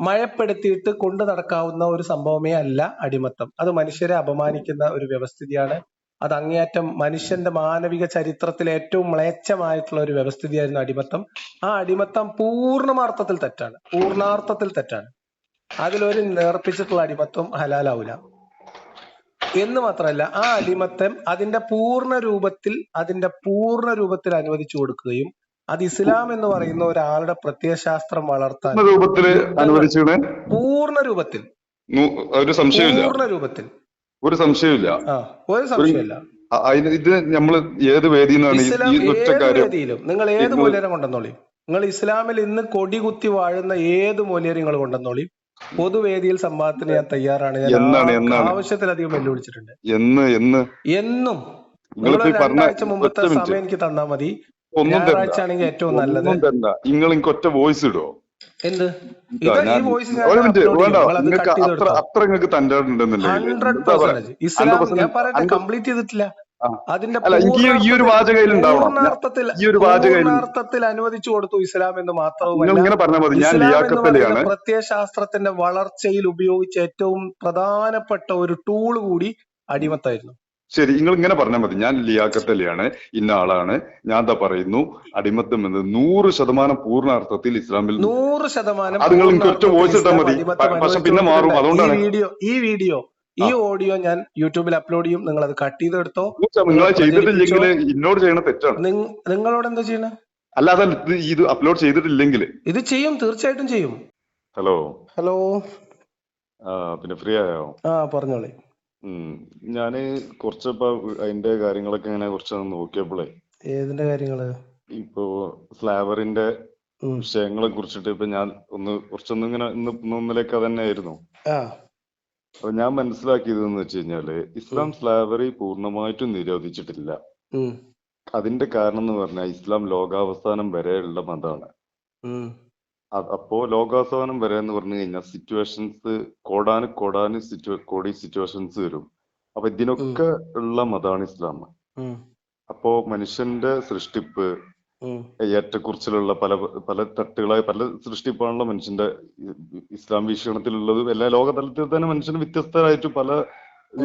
മയപ്പെടുത്തിയിട്ട് കൊണ്ടു നടക്കാവുന്ന ഒരു സംഭവമേ അല്ല അടിമത്തം. അത് മനുഷ്യരെ അപമാനിക്കുന്ന ഒരു വ്യവസ്ഥിതിയാണ്. അത് അങ്ങേയറ്റം മനുഷ്യന്റെ മാനവിക ചരിത്രത്തിൽ ഏറ്റവും മ്ലേച്ഛമായിട്ടുള്ള ഒരു വ്യവസ്ഥിതിയായിരുന്നു അടിമത്തം. ആ അടിമത്തം പൂർണമാർത്ഥത്തിൽ തെറ്റാണ്. പൂർണാർത്ഥത്തിൽ തെറ്റാണ്. അതിലൊരു നേർപ്പിച്ചിട്ടുള്ള അടിമത്തം ഹലാലാവൂല. എന്ന് മാത്രമല്ല ആ അടിമത്തം അതിന്റെ പൂർണ രൂപത്തിൽ അതിന്റെ പൂർണ രൂപത്തിൽ അനുവദിച്ചു കൊടുക്കുകയും അത് ഇസ്ലാം എന്ന് പറയുന്ന ഒരാളുടെ പ്രത്യയശാസ്ത്രം വളർത്താൻ രൂപത്തിൽ പൂർണ രൂപത്തിൽ. ഒരു സംശയമില്ല പൂർണ രൂപത്തിൽ. ഒരു സംശയമില്ല ഒരു സംശയമില്ല ഇത് നമ്മൾ ഏത് കാര്യം വേദിയിലും നിങ്ങൾ ഏത് മൂല്യം കൊണ്ടെന്നോളി നിങ്ങൾ ഇസ്ലാമിൽ ഇന്ന് കൊടി കുത്തി വാഴുന്ന ഏത് മൂല്യരെ നിങ്ങൾ കൊണ്ടുവന്നോളി? പൊതുവേദിയിൽ സംവാദത്തിന് ഞാൻ തയ്യാറാണ്. ഞാൻ? ആവശ്യത്തിലധികം വെല്ലുവിളിച്ചിട്ടുണ്ട്. എന്ന് എന്ന്? എന്നും രണ്ടാഴ്ച മുമ്പത്തെ സമയം എനിക്ക് തന്നാ മതി. ഒന്നും തരണ്ട നിങ്ങൾ എനിക്ക് ഒറ്റ വോയിസ് ഇടോ. എന്ത്? ഒരു മിനിറ്റ് വേണ്ട. നിങ്ങൾക്ക് അത്ര അത്ര നിങ്ങൾക്ക് തന്റെ ഉണ്ടെന്നുണ്ടെങ്കിൽ ഹൺഡ്രഡ് എന്താ പറയാ? 100% ഞാൻ പറയട്ടെ 100% കംപ്ലീറ്റ് ചെയ്തിട്ടില്ല. അതിന്റെ ഈ- ഒരു ഈ ഒരു അനുവദിച്ചു കൊടുത്തു ഇസ്ലാം എന്ന് മാത്രവുമല്ല. പ്രത്യയശാസ്ത്രത്തിന്റെ വളർച്ചയിൽ ഉപയോഗിച്ച ഏറ്റവും പ്രധാനപ്പെട്ട ഒരു ടൂൾ കൂടി അടിമത്തായിരുന്നു. ശരി നിങ്ങൾ ഇങ്ങനെ പറഞ്ഞാൽ മതി. ഞാൻ ലിയാക്കത്തലിയാണ് ഇന്ന ആളാണ്. ഞാൻ എന്താ പറയുന്നു അടിമത്തം എന്ന് നൂറ് ശതമാനം പൂർണാർത്ഥത്തിൽ ഇസ്ലാമിൽ നൂറ് ശതമാനം അത് നിങ്ങൾ എനിക്ക് ഒറ്റ വോയിസ് ഇട്ടാൽ മതി. പക്ഷെ പിന്നെ മാറും. അതുകൊണ്ടാണ്. വീഡിയോ ഈ വീഡിയോ ഈ ഓഡിയോ ഞാൻ യൂട്യൂബിൽ അപ്ലോഡ് ചെയ്യും. നിങ്ങൾ അത് കട്ട് ചെയ്തെടുത്തോ? നിങ്ങൾ ചെയ്തിട്ടില്ലെങ്കിൽ ഇന്നോട് ചെയ്യണ തെറ്റാണ്. നിങ്ങ- നിങ്ങളോട് എന്താ ചെയ്യണേ? അല്ലാതെ ഇത് അപ്ലോഡ് ചെയ്തിട്ടില്ലെങ്കിൽ ഇത് ചെയ്യും തീർച്ചയായിട്ടും ചെയ്യും. ഹലോ. ഹലോ. പിന്നെ ഫ്രീ ആയോ? ആ പറഞ്ഞോളി. ഞാൻ കുറച്ചിപ്പോ അതിന്റെ കാര്യങ്ങളൊക്കെ ഇങ്ങനെ കുറച്ച് നോക്കിയപ്പോഴേ ഏതിന്റെ കാര്യങ്ങൾ? ഇപ്പോ ഫ്ലേവറിന്റെ. വിഷയങ്ങളെ കുറിച്ചിട്ട് ഇപ്പൊ ഞാൻ ഒന്ന് കുറച്ചൊന്നും ഇങ്ങനെ ഇന്ന് ഇന്നൊന്നിലേക്ക് തന്നെ ആയിരുന്നു അപ്പൊ ഞാൻ മനസ്സിലാക്കിയത് എന്ന് വെച്ച് കഴിഞ്ഞാൽ ഇസ്ലാം സ്ലാവറി പൂർണമായിട്ടും നിരോധിച്ചിട്ടില്ല. അതിന്റെ കാരണം എന്ന് പറഞ്ഞാൽ ഇസ്ലാം ലോകാവസാനം വരെയുള്ള മതമാണ്. അപ്പോ ലോകാവസാനം വരെ എന്ന് പറഞ്ഞു കഴിഞ്ഞാൽ സിറ്റുവേഷൻസ് കോടാന് കോടാന് സിറ്റുവേ കോടി സിറ്റുവേഷൻസ് വരും. അപ്പൊ ഇതിനൊക്കെ ഉള്ള മതാണ് ഇസ്ലാം. അപ്പോ മനുഷ്യന്റെ സൃഷ്ടിപ്പ് ഏറ്റക്കുറിച്ചിലുള്ള പല പല തട്ടുകളായ പല സൃഷ്ടിപ്പാണല്ലോ മനുഷ്യന്റെ ഇസ്ലാം വീക്ഷണത്തിലുള്ളത്. എല്ലാ ലോകതലത്തിൽ തന്നെ മനുഷ്യന് വ്യത്യസ്തരായിട്ട് പല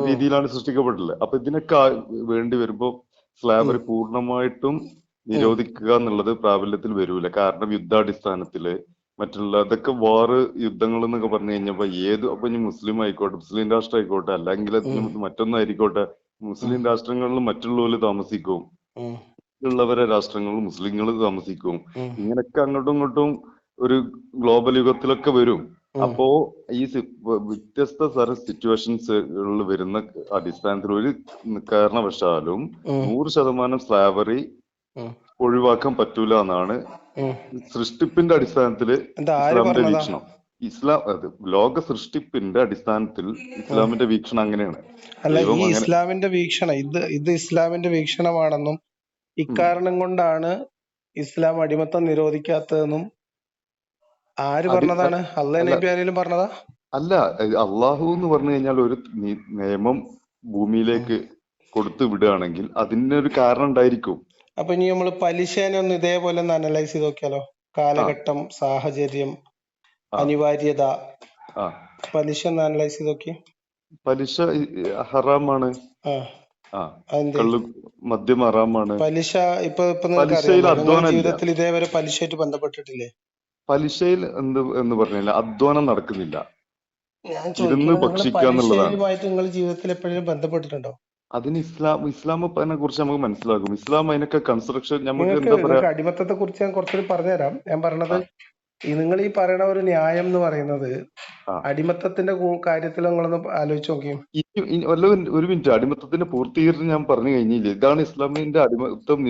രീതിയിലാണ് സൃഷ്ടിക്കപ്പെട്ടിട്ടുള്ളത്. അപ്പൊ ഇതിനൊക്കെ വേണ്ടി വരുമ്പോ സ്ലാബറി പൂർണമായിട്ടും നിരോധിക്കുക എന്നുള്ളത് പ്രാബല്യത്തിൽ വരൂല. കാരണം യുദ്ധാടിസ്ഥാനത്തിൽ മറ്റുള്ള അതൊക്കെ വാറ് യുദ്ധങ്ങൾ എന്നൊക്കെ പറഞ്ഞു കഴിഞ്ഞപ്പോ ഏത് അപ്പൊ ഇനി മുസ്ലിം ആയിക്കോട്ടെ മുസ്ലിം രാഷ്ട്രം ആയിക്കോട്ടെ അല്ലെങ്കിൽ മറ്റൊന്നായിക്കോട്ടെ മറ്റൊന്നായിരിക്കോട്ടെ മുസ്ലിം രാഷ്ട്രങ്ങളിൽ മറ്റുള്ളവര് താമസിക്കും. ഉള്ളവരെ രാഷ്ട്രങ്ങളിൽ മുസ്ലിങ്ങൾ താമസിക്കും. ഇങ്ങനൊക്കെ അങ്ങോട്ടും ഇങ്ങോട്ടും ഒരു ഗ്ലോബൽ യുഗത്തിലൊക്കെ വരും. അപ്പോ ഈ വ്യത്യസ്ത തരം സിറ്റുവേഷൻസുകളിൽ വരുന്ന അടിസ്ഥാനത്തിൽ ഒരു കാരണവശാലും നൂറ് ശതമാനം സ്ലാവറി ഒഴിവാക്കാൻ പറ്റൂല എന്നാണ് സൃഷ്ടിപ്പിന്റെ അടിസ്ഥാനത്തിൽ ഇസ്ലാമിന്റെ വീക്ഷണം. ഇസ്ലാം അത് ലോക സൃഷ്ടിപ്പിന്റെ അടിസ്ഥാനത്തിൽ ഇസ്ലാമിന്റെ വീക്ഷണം അങ്ങനെയാണ്. അല്ല ഈ ഇസ്ലാമിന്റെ വീക്ഷണം ഇത് ഇത് ഇസ്ലാമിന്റെ വീക്ഷണമാണെന്നും ഇക്കാരണം കൊണ്ടാണ് ഇസ്ലാം അടിമത്തം നിരോധിക്കാത്തതെന്നും ആര് പറഞ്ഞതാണ്? അള്ളാഹ്. നബി ആരെങ്കിലും പറഞ്ഞതാ? അല്ല അള്ളാഹു എന്ന് പറഞ്ഞു കഴിഞ്ഞാൽ ഒരു നിയമം ഭൂമിയിലേക്ക് കൊടുത്തു വിടുകയാണെങ്കിൽ അതിന് ഒരു കാരണം ഉണ്ടായിരിക്കും. അപ്പൊ ഇനി നമ്മൾ പലിശേനെ ഒന്ന് ഇതേപോലെ ഒന്ന് അനലൈസ് ചെയ്ത് നോക്കിയാലോ? കാലഘട്ടം സാഹചര്യം അനിവാര്യത. പലിശ ഒന്ന് അനലൈസ് ചെയ്ത് നോക്കി. പലിശ ഹറാമാണ്. മദ്യം ഹറാമാണ്. പലിശ ഇപ്പൊ ജീവിതത്തിൽ ഇതേവരെ പലിശയായിട്ട് ബന്ധപ്പെട്ടിട്ടില്ലേ? പലിശയിൽ എന്ത് എന്ന് പറഞ്ഞില്ല അധ്വാനം നടക്കുന്നില്ല. ഞാൻ ഇരുന്ന് ഭക്ഷിക്കുക എന്നുള്ളതാണ്. നിങ്ങൾ ജീവിതത്തിൽ എപ്പോഴെങ്കിലും ബന്ധപ്പെട്ടിട്ടുണ്ടോ? അതിന് ഇസ്ലാം ഇസ്ലാം അതിനെ കുറിച്ച് നമുക്ക് മനസ്സിലാക്കും ഇസ്ലാം അതിനൊക്കെ കൺസ്ട്രക്ഷൻ നമുക്ക് എന്താ പറയാ? അടിമത്തത്തെ കുറിച്ച് ഞാൻ കുറച്ചുകൂടി പറഞ്ഞുതരാം. ഞാൻ പറഞ്ഞത് ഈ നിങ്ങൾ ഈ പറയണ ഒരു ന്യായം എന്ന് പറയുന്നത്. അടിമത്തത്തിന്റെ കാര്യത്തിൽ നിങ്ങളൊന്ന് ആലോചിച്ച് നോക്കിയും. ഒരു മിനിറ്റ്. അടിമത്തത്തിന്റെ പൂർത്തീകരണം ഞാൻ പറഞ്ഞു കഴിഞ്ഞില്ല? ഇതാണ് ഇസ്ലാമിന്റെ അടിമത്തം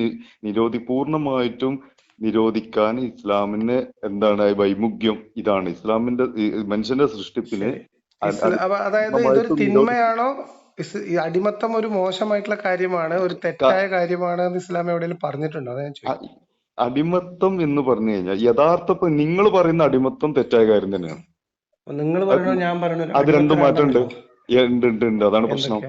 നിരോധി പൂർണമായിട്ടും നിരോധിക്കാൻ ഇസ്ലാമിന് എന്താണ് വൈമുഖ്യം? ഇതാണ് ഇസ്ലാമിന്റെ മനുഷ്യന്റെ സൃഷ്ടിപ്പിന് അതായത് ഇതൊരു തിന്മയാണോ? ഈ അടിമത്തം ഒരു മോശമായിട്ടുള്ള കാര്യമാണ് ഒരു തെറ്റായ കാര്യമാണ് എന്ന് ഇസ്ലാം എവിടെയെങ്കിലും പറഞ്ഞിട്ടുണ്ടോ? അതാ ഞാൻ ചോദിക്കുന്നത് അടിമത്തം എന്ന് പറഞ്ഞു കഴിഞ്ഞാൽ യഥാർത്ഥ നിങ്ങൾ പറയുന്ന അടിമത്തം തെറ്റായ കാര്യം തന്നെയാണ്. നിങ്ങൾ പറയണോ ഞാൻ പറയണോ അത് രണ്ടും മാറ്റമുണ്ട്. ഉണ്ട് ഉണ്ട് ഉണ്ട്. അതാണ് പ്രശ്നം.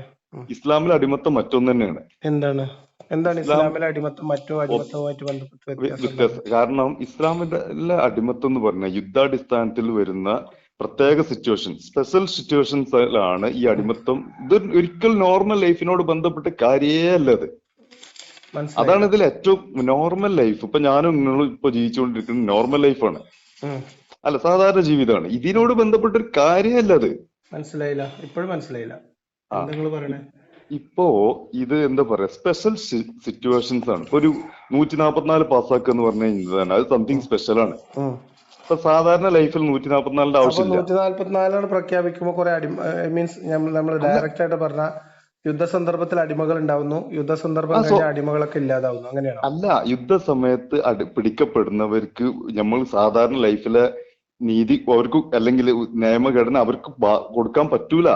ഇസ്ലാമിൽ അടിമത്തം മറ്റൊന്ന് തന്നെയാണ്. എന്താണ്? എന്താണ് ഇസ്ലാമിലെ അടിമത്തം? മറ്റോ അടിമത്തവുമായിട്ട് ബന്ധപ്പെട്ട് വ്യത്യാസം കാരണം ഇസ്ലാമിന്റെ അടിമത്തം എന്ന് പറഞ്ഞാൽ യുദ്ധാടിസ്ഥാനത്തിൽ വരുന്ന പ്രത്യേക സിറ്റുവേഷൻ സ്പെഷ്യൽ സിറ്റുവേഷൻസിലാണ് ഈ അടിമത്തം. ഇത് ഒരിക്കൽ നോർമൽ ലൈഫിനോട് ബന്ധപ്പെട്ട് കാര്യേ അല്ല അത് അതാണ് ഇതിൽ ഏറ്റവും നോർമൽ ലൈഫ് ഇപ്പൊ ഞാനും നിങ്ങളും ഇപ്പൊ ജീവിച്ചുകൊണ്ടിരിക്കുന്ന നോർമൽ ലൈഫാണ്. അല്ല സാധാരണ ജീവിതമാണ്. ഇതിനോട് ബന്ധപ്പെട്ട ഒരു കാര്യമല്ല അത് മനസ്സിലായില്ല. ഇപ്പോഴും മനസ്സിലായില്ല. ഇപ്പോ ഇത് എന്താ പറയാ? സ്പെഷ്യൽ സിറ്റുവേഷൻസ് ആണ്. ഇപ്പൊ ഒരു നൂറ്റി നാപ്പത്തിനാല് പാസ്സാക്കുക എന്ന് പറഞ്ഞു കഴിഞ്ഞാൽ അത് സംതിങ് സ്പെഷ്യൽ ആണ്. ഉം. ഇപ്പൊ സാധാരണ ലൈഫിൽ നൂറ്റി നാപ്പത്തിനാലിന്റെ അപ്പൊ ആവശ്യമില്ല നൂറ്റി നാല്പത്തിനാലാണ് പ്രഖ്യാപിക്കുമ്പോ കുറെ അടിമ മീൻസ് നമ്മൾ ഡയറക്റ്റ് ആയിട്ട് പറഞ്ഞ യുദ്ധസന്ദർഭത്തിൽ അടിമകൾ ഉണ്ടാവുന്നു യുദ്ധ സന്ദർഭം കഴിഞ്ഞ അടിമകളൊക്കെ ഇല്ലാതാവുന്നു അങ്ങനെയാണോ അല്ല യുദ്ധസമയത്ത് അടി പിടിക്കപ്പെടുന്നവർക്ക് നമ്മൾ സാധാരണ ലൈഫിലെ നീതി അവർക്ക് അല്ലെങ്കിൽ നിയമഘടന അവർക്ക് കൊടുക്കാൻ പറ്റൂല.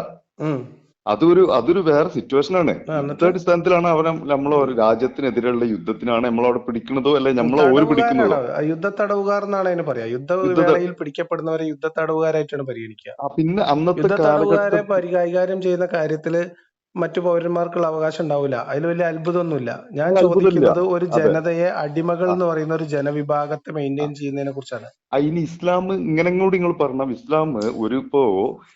അതൊരു അതൊരു വേറെ സിറ്റുവേഷൻ ആണ് ആ, എന്നിട്ട്? യുദ്ധാടിസ്ഥാനത്തിലാണ് അവരെ നമ്മളെ ഒരു രാജ്യത്തിനെതിരെയുള്ള യുദ്ധത്തിനാണ് നമ്മളവിടെ പിടിക്കുന്നതോ അല്ലെ നമ്മളെ ഓര് പിടിക്കുന്നതോ. യുദ്ധ തടവുകാർ എന്നാണ് അതിന് പറയാ യുദ്ധ യുദ്ധവേളയിൽ പിടിക്കപ്പെടുന്നവരെ യുദ്ധ തടവുകാരായിട്ടാണ് പരിഗണിക്കുക പിന്നെ അന്നത്തെ തടവുകാരെ കൈകാര്യം ചെയ്യുന്ന കാര്യത്തിൽ മറ്റു പൗരന്മാർക്കുള്ള അവകാശം ഉണ്ടാവില്ല അതിൽ വലിയ അത്ഭുതമൊന്നുമില്ല. ഞാൻ ചോദിക്കുന്നത് ഒരു ജനതയെ അടിമകൾ എന്ന് പറയുന്ന ഒരു ജനവിഭാഗത്തെ മെയിന്റെയിൻ ചെയ്യുന്നതിനെ കുറിച്ചാണ്. അതിന് ഇസ്ലാം ഇങ്ങനെ കൂടി നിങ്ങൾ പറഞ്ഞ ഇസ്ലാം ഒരു ഇപ്പോ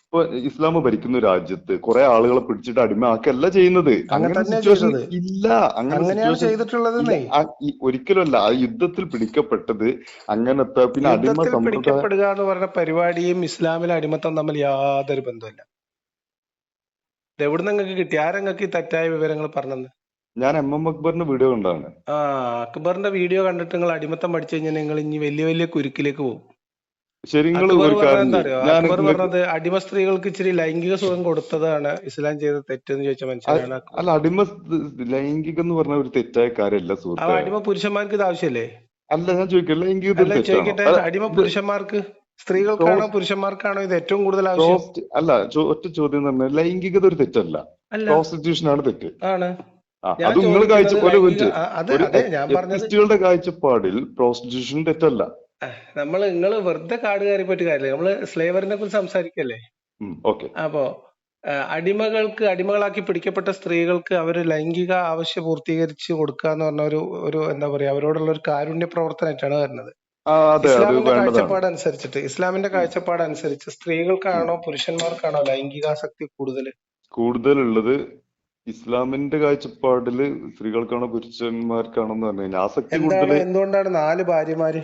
ഇപ്പൊ ഇസ്ലാം ഭരിക്കുന്ന രാജ്യത്ത് കുറെ ആളുകളെ പിടിച്ചിട്ട് അടിമയാക്കല്ല ചെയ്യുന്നത്. അങ്ങനെ തന്നെയാ സിറ്റുവേഷൻ ഇല്ല. അങ്ങനെ ചെയ്തിട്ടുള്ളത് ഒരിക്കലുമല്ല. ആ യുദ്ധത്തിൽ പിടിക്കപ്പെട്ടത് അങ്ങനത്തെ പിന്നെ അടിമ പിടിക്കപ്പെടുക എന്ന് പറഞ്ഞ പരിപാടിയും ഇസ്ലാമിലെ അടിമത്തം തമ്മിൽ യാതൊരു ബന്ധമില്ല എവിടെ നിങ്ങൾക്ക് കിട്ടി? ആരങ്ങൾക്ക് ഈ തെറ്റായ വിവരങ്ങൾ പറഞ്ഞത് ഞാൻ എം എം അക്ബറിന്റെ വീഡിയോ കണ്ടാണ് ആ അക്ബറിന്റെ വീഡിയോ കണ്ടിട്ട് നിങ്ങൾ അടിമത്തം പഠിച്ചു കഴിഞ്ഞാൽ നിങ്ങൾ ഇനി വലിയ വലിയ കുരുക്കിലേക്ക് പോകും. ശരി അക്ബർ പറഞ്ഞത് അടിമ സ്ത്രീകൾക്ക് ഇച്ചിരി ലൈംഗിക സുഖം കൊടുത്തതാണ് ഇസ്ലാം ചെയ്ത തെറ്റെന്ന് ചോദിച്ച മനുഷ്യനാണ് അല്ല അടിമ ലൈംഗികം എന്ന് പറഞ്ഞ ഒരു തെറ്റായ കാര്യമല്ല ആ അടിമ പുരുഷന്മാർക്ക് ഇത് ആവശ്യമല്ലേ അല്ല ഞാൻ ചോദിക്കട്ടെ അല്ല ചോദിക്കട്ടെ അടിമ പുരുഷന്മാർക്ക് സ്ത്രീകൾക്കാണോ പുരുഷന്മാർക്കാണോ ഇത് ഏറ്റവും കൂടുതൽ ആവശ്യം? അല്ല ഒറ്റ ചോദ്യം തന്നെ ലൈംഗികത ഒരു തെറ്റല്ല. പ്രോസ്റ്റിറ്റ്യൂഷൻ ആണ് തെറ്റ്. ആണ്. അത് നിങ്ങൾ കാഴ്ച പോലെ ഒരു ലൈംഗിക മിനിറ്റ് ആ, അത് ഒരു അതെ ഞാൻ പറഞ്ഞത് എത്തിസ്റ്റുകളുടെ കാഴ്ചപ്പാടിൽ പ്രോസ്റ്റിറ്റ്യൂഷൻ തെറ്റല്ല. നമ്മൾ നിങ്ങൾ വെറുതെ കാട് കയറി പറ്റി കാര്യമില്ല. നമ്മൾ സ്ലേവറിനെ കുറിച്ച് സംസാരിക്കല്ലേ? ഓക്കെ. അപ്പോ അടിമകൾക്ക് അടിമകളാക്കി പിടിക്കപ്പെട്ട സ്ത്രീകൾക്ക് അവർ ലൈംഗിക ആവശ്യം പൂർത്തീകരിച്ച് കൊടുക്കുക എന്ന് പറഞ്ഞ ഒരു ഒരു എന്താ പറയാ അവരോടുള്ള ഒരു കാരുണ്യ പ്രവർത്തനമായിട്ടാണ് വരുന്നത്. ഇസ്ലാമിന്റെ കാഴ്ചപ്പാട് അനുസരിച്ചിട്ട് ഇസ്ലാമിന്റെ കാഴ്ചപ്പാട് അനുസരിച്ച് സ്ത്രീകൾക്കാണോ പുരുഷന്മാർക്കാണോ ലൈംഗികാസക്തി കൂടുതൽ കൂടുതലുള്ളത് ഇസ്ലാമിന്റെ കാഴ്ചപ്പാടിൽ സ്ത്രീകൾക്കാണോ പുരുഷന്മാർക്കാണോ എന്ന് പറഞ്ഞു കഴിഞ്ഞാൽ ആസക്തി കൂടുതൽ എന്തുകൊണ്ടാണ് നാല് ഭാര്യമാര്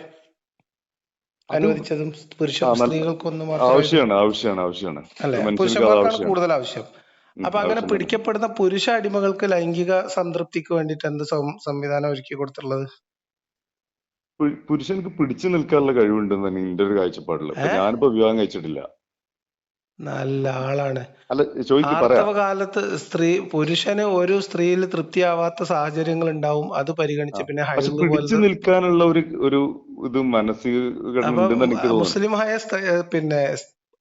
അനുവദിച്ചതും പുരുഷ സ്ത്രീകൾക്കൊന്നും ആവശ്യമാണ് ആവശ്യമാണ് ആവശ്യമാണ്. പുരുഷന്മാർക്കാണ് കൂടുതൽ ആവശ്യം അപ്പൊ അങ്ങനെ പിടിക്കപ്പെടുന്ന പുരുഷ അടിമകൾക്ക് ലൈംഗിക സംതൃപ്തിക്ക് വേണ്ടിട്ട് എന്ത് സംവിധാനം ഒരുക്കി കൊടുത്തിട്ടുള്ളത്? പു- പുരുഷൻക്ക് പിടിച്ചു നിൽക്കാനുള്ള കഴിവുണ്ടെന്നാണ് എന്റെ ഒരു കാഴ്ചപ്പാടിൽ ഞാനിപ്പോ വിവാഹം കഴിച്ചിട്ടില്ല. നല്ല ആളാണ്. കാലത്ത് സ്ത്രീ പുരുഷന് ഒരു സ്ത്രീയിൽ തൃപ്തിയാവാത്ത സാഹചര്യങ്ങൾ ഉണ്ടാവും അത് പരിഗണിച്ച് പിന്നെ പിടിച്ചു നിൽക്കാനുള്ള ഒരു ഒരു ഇത് മനസ്സിൽ മുസ്ലിമായ പിന്നെ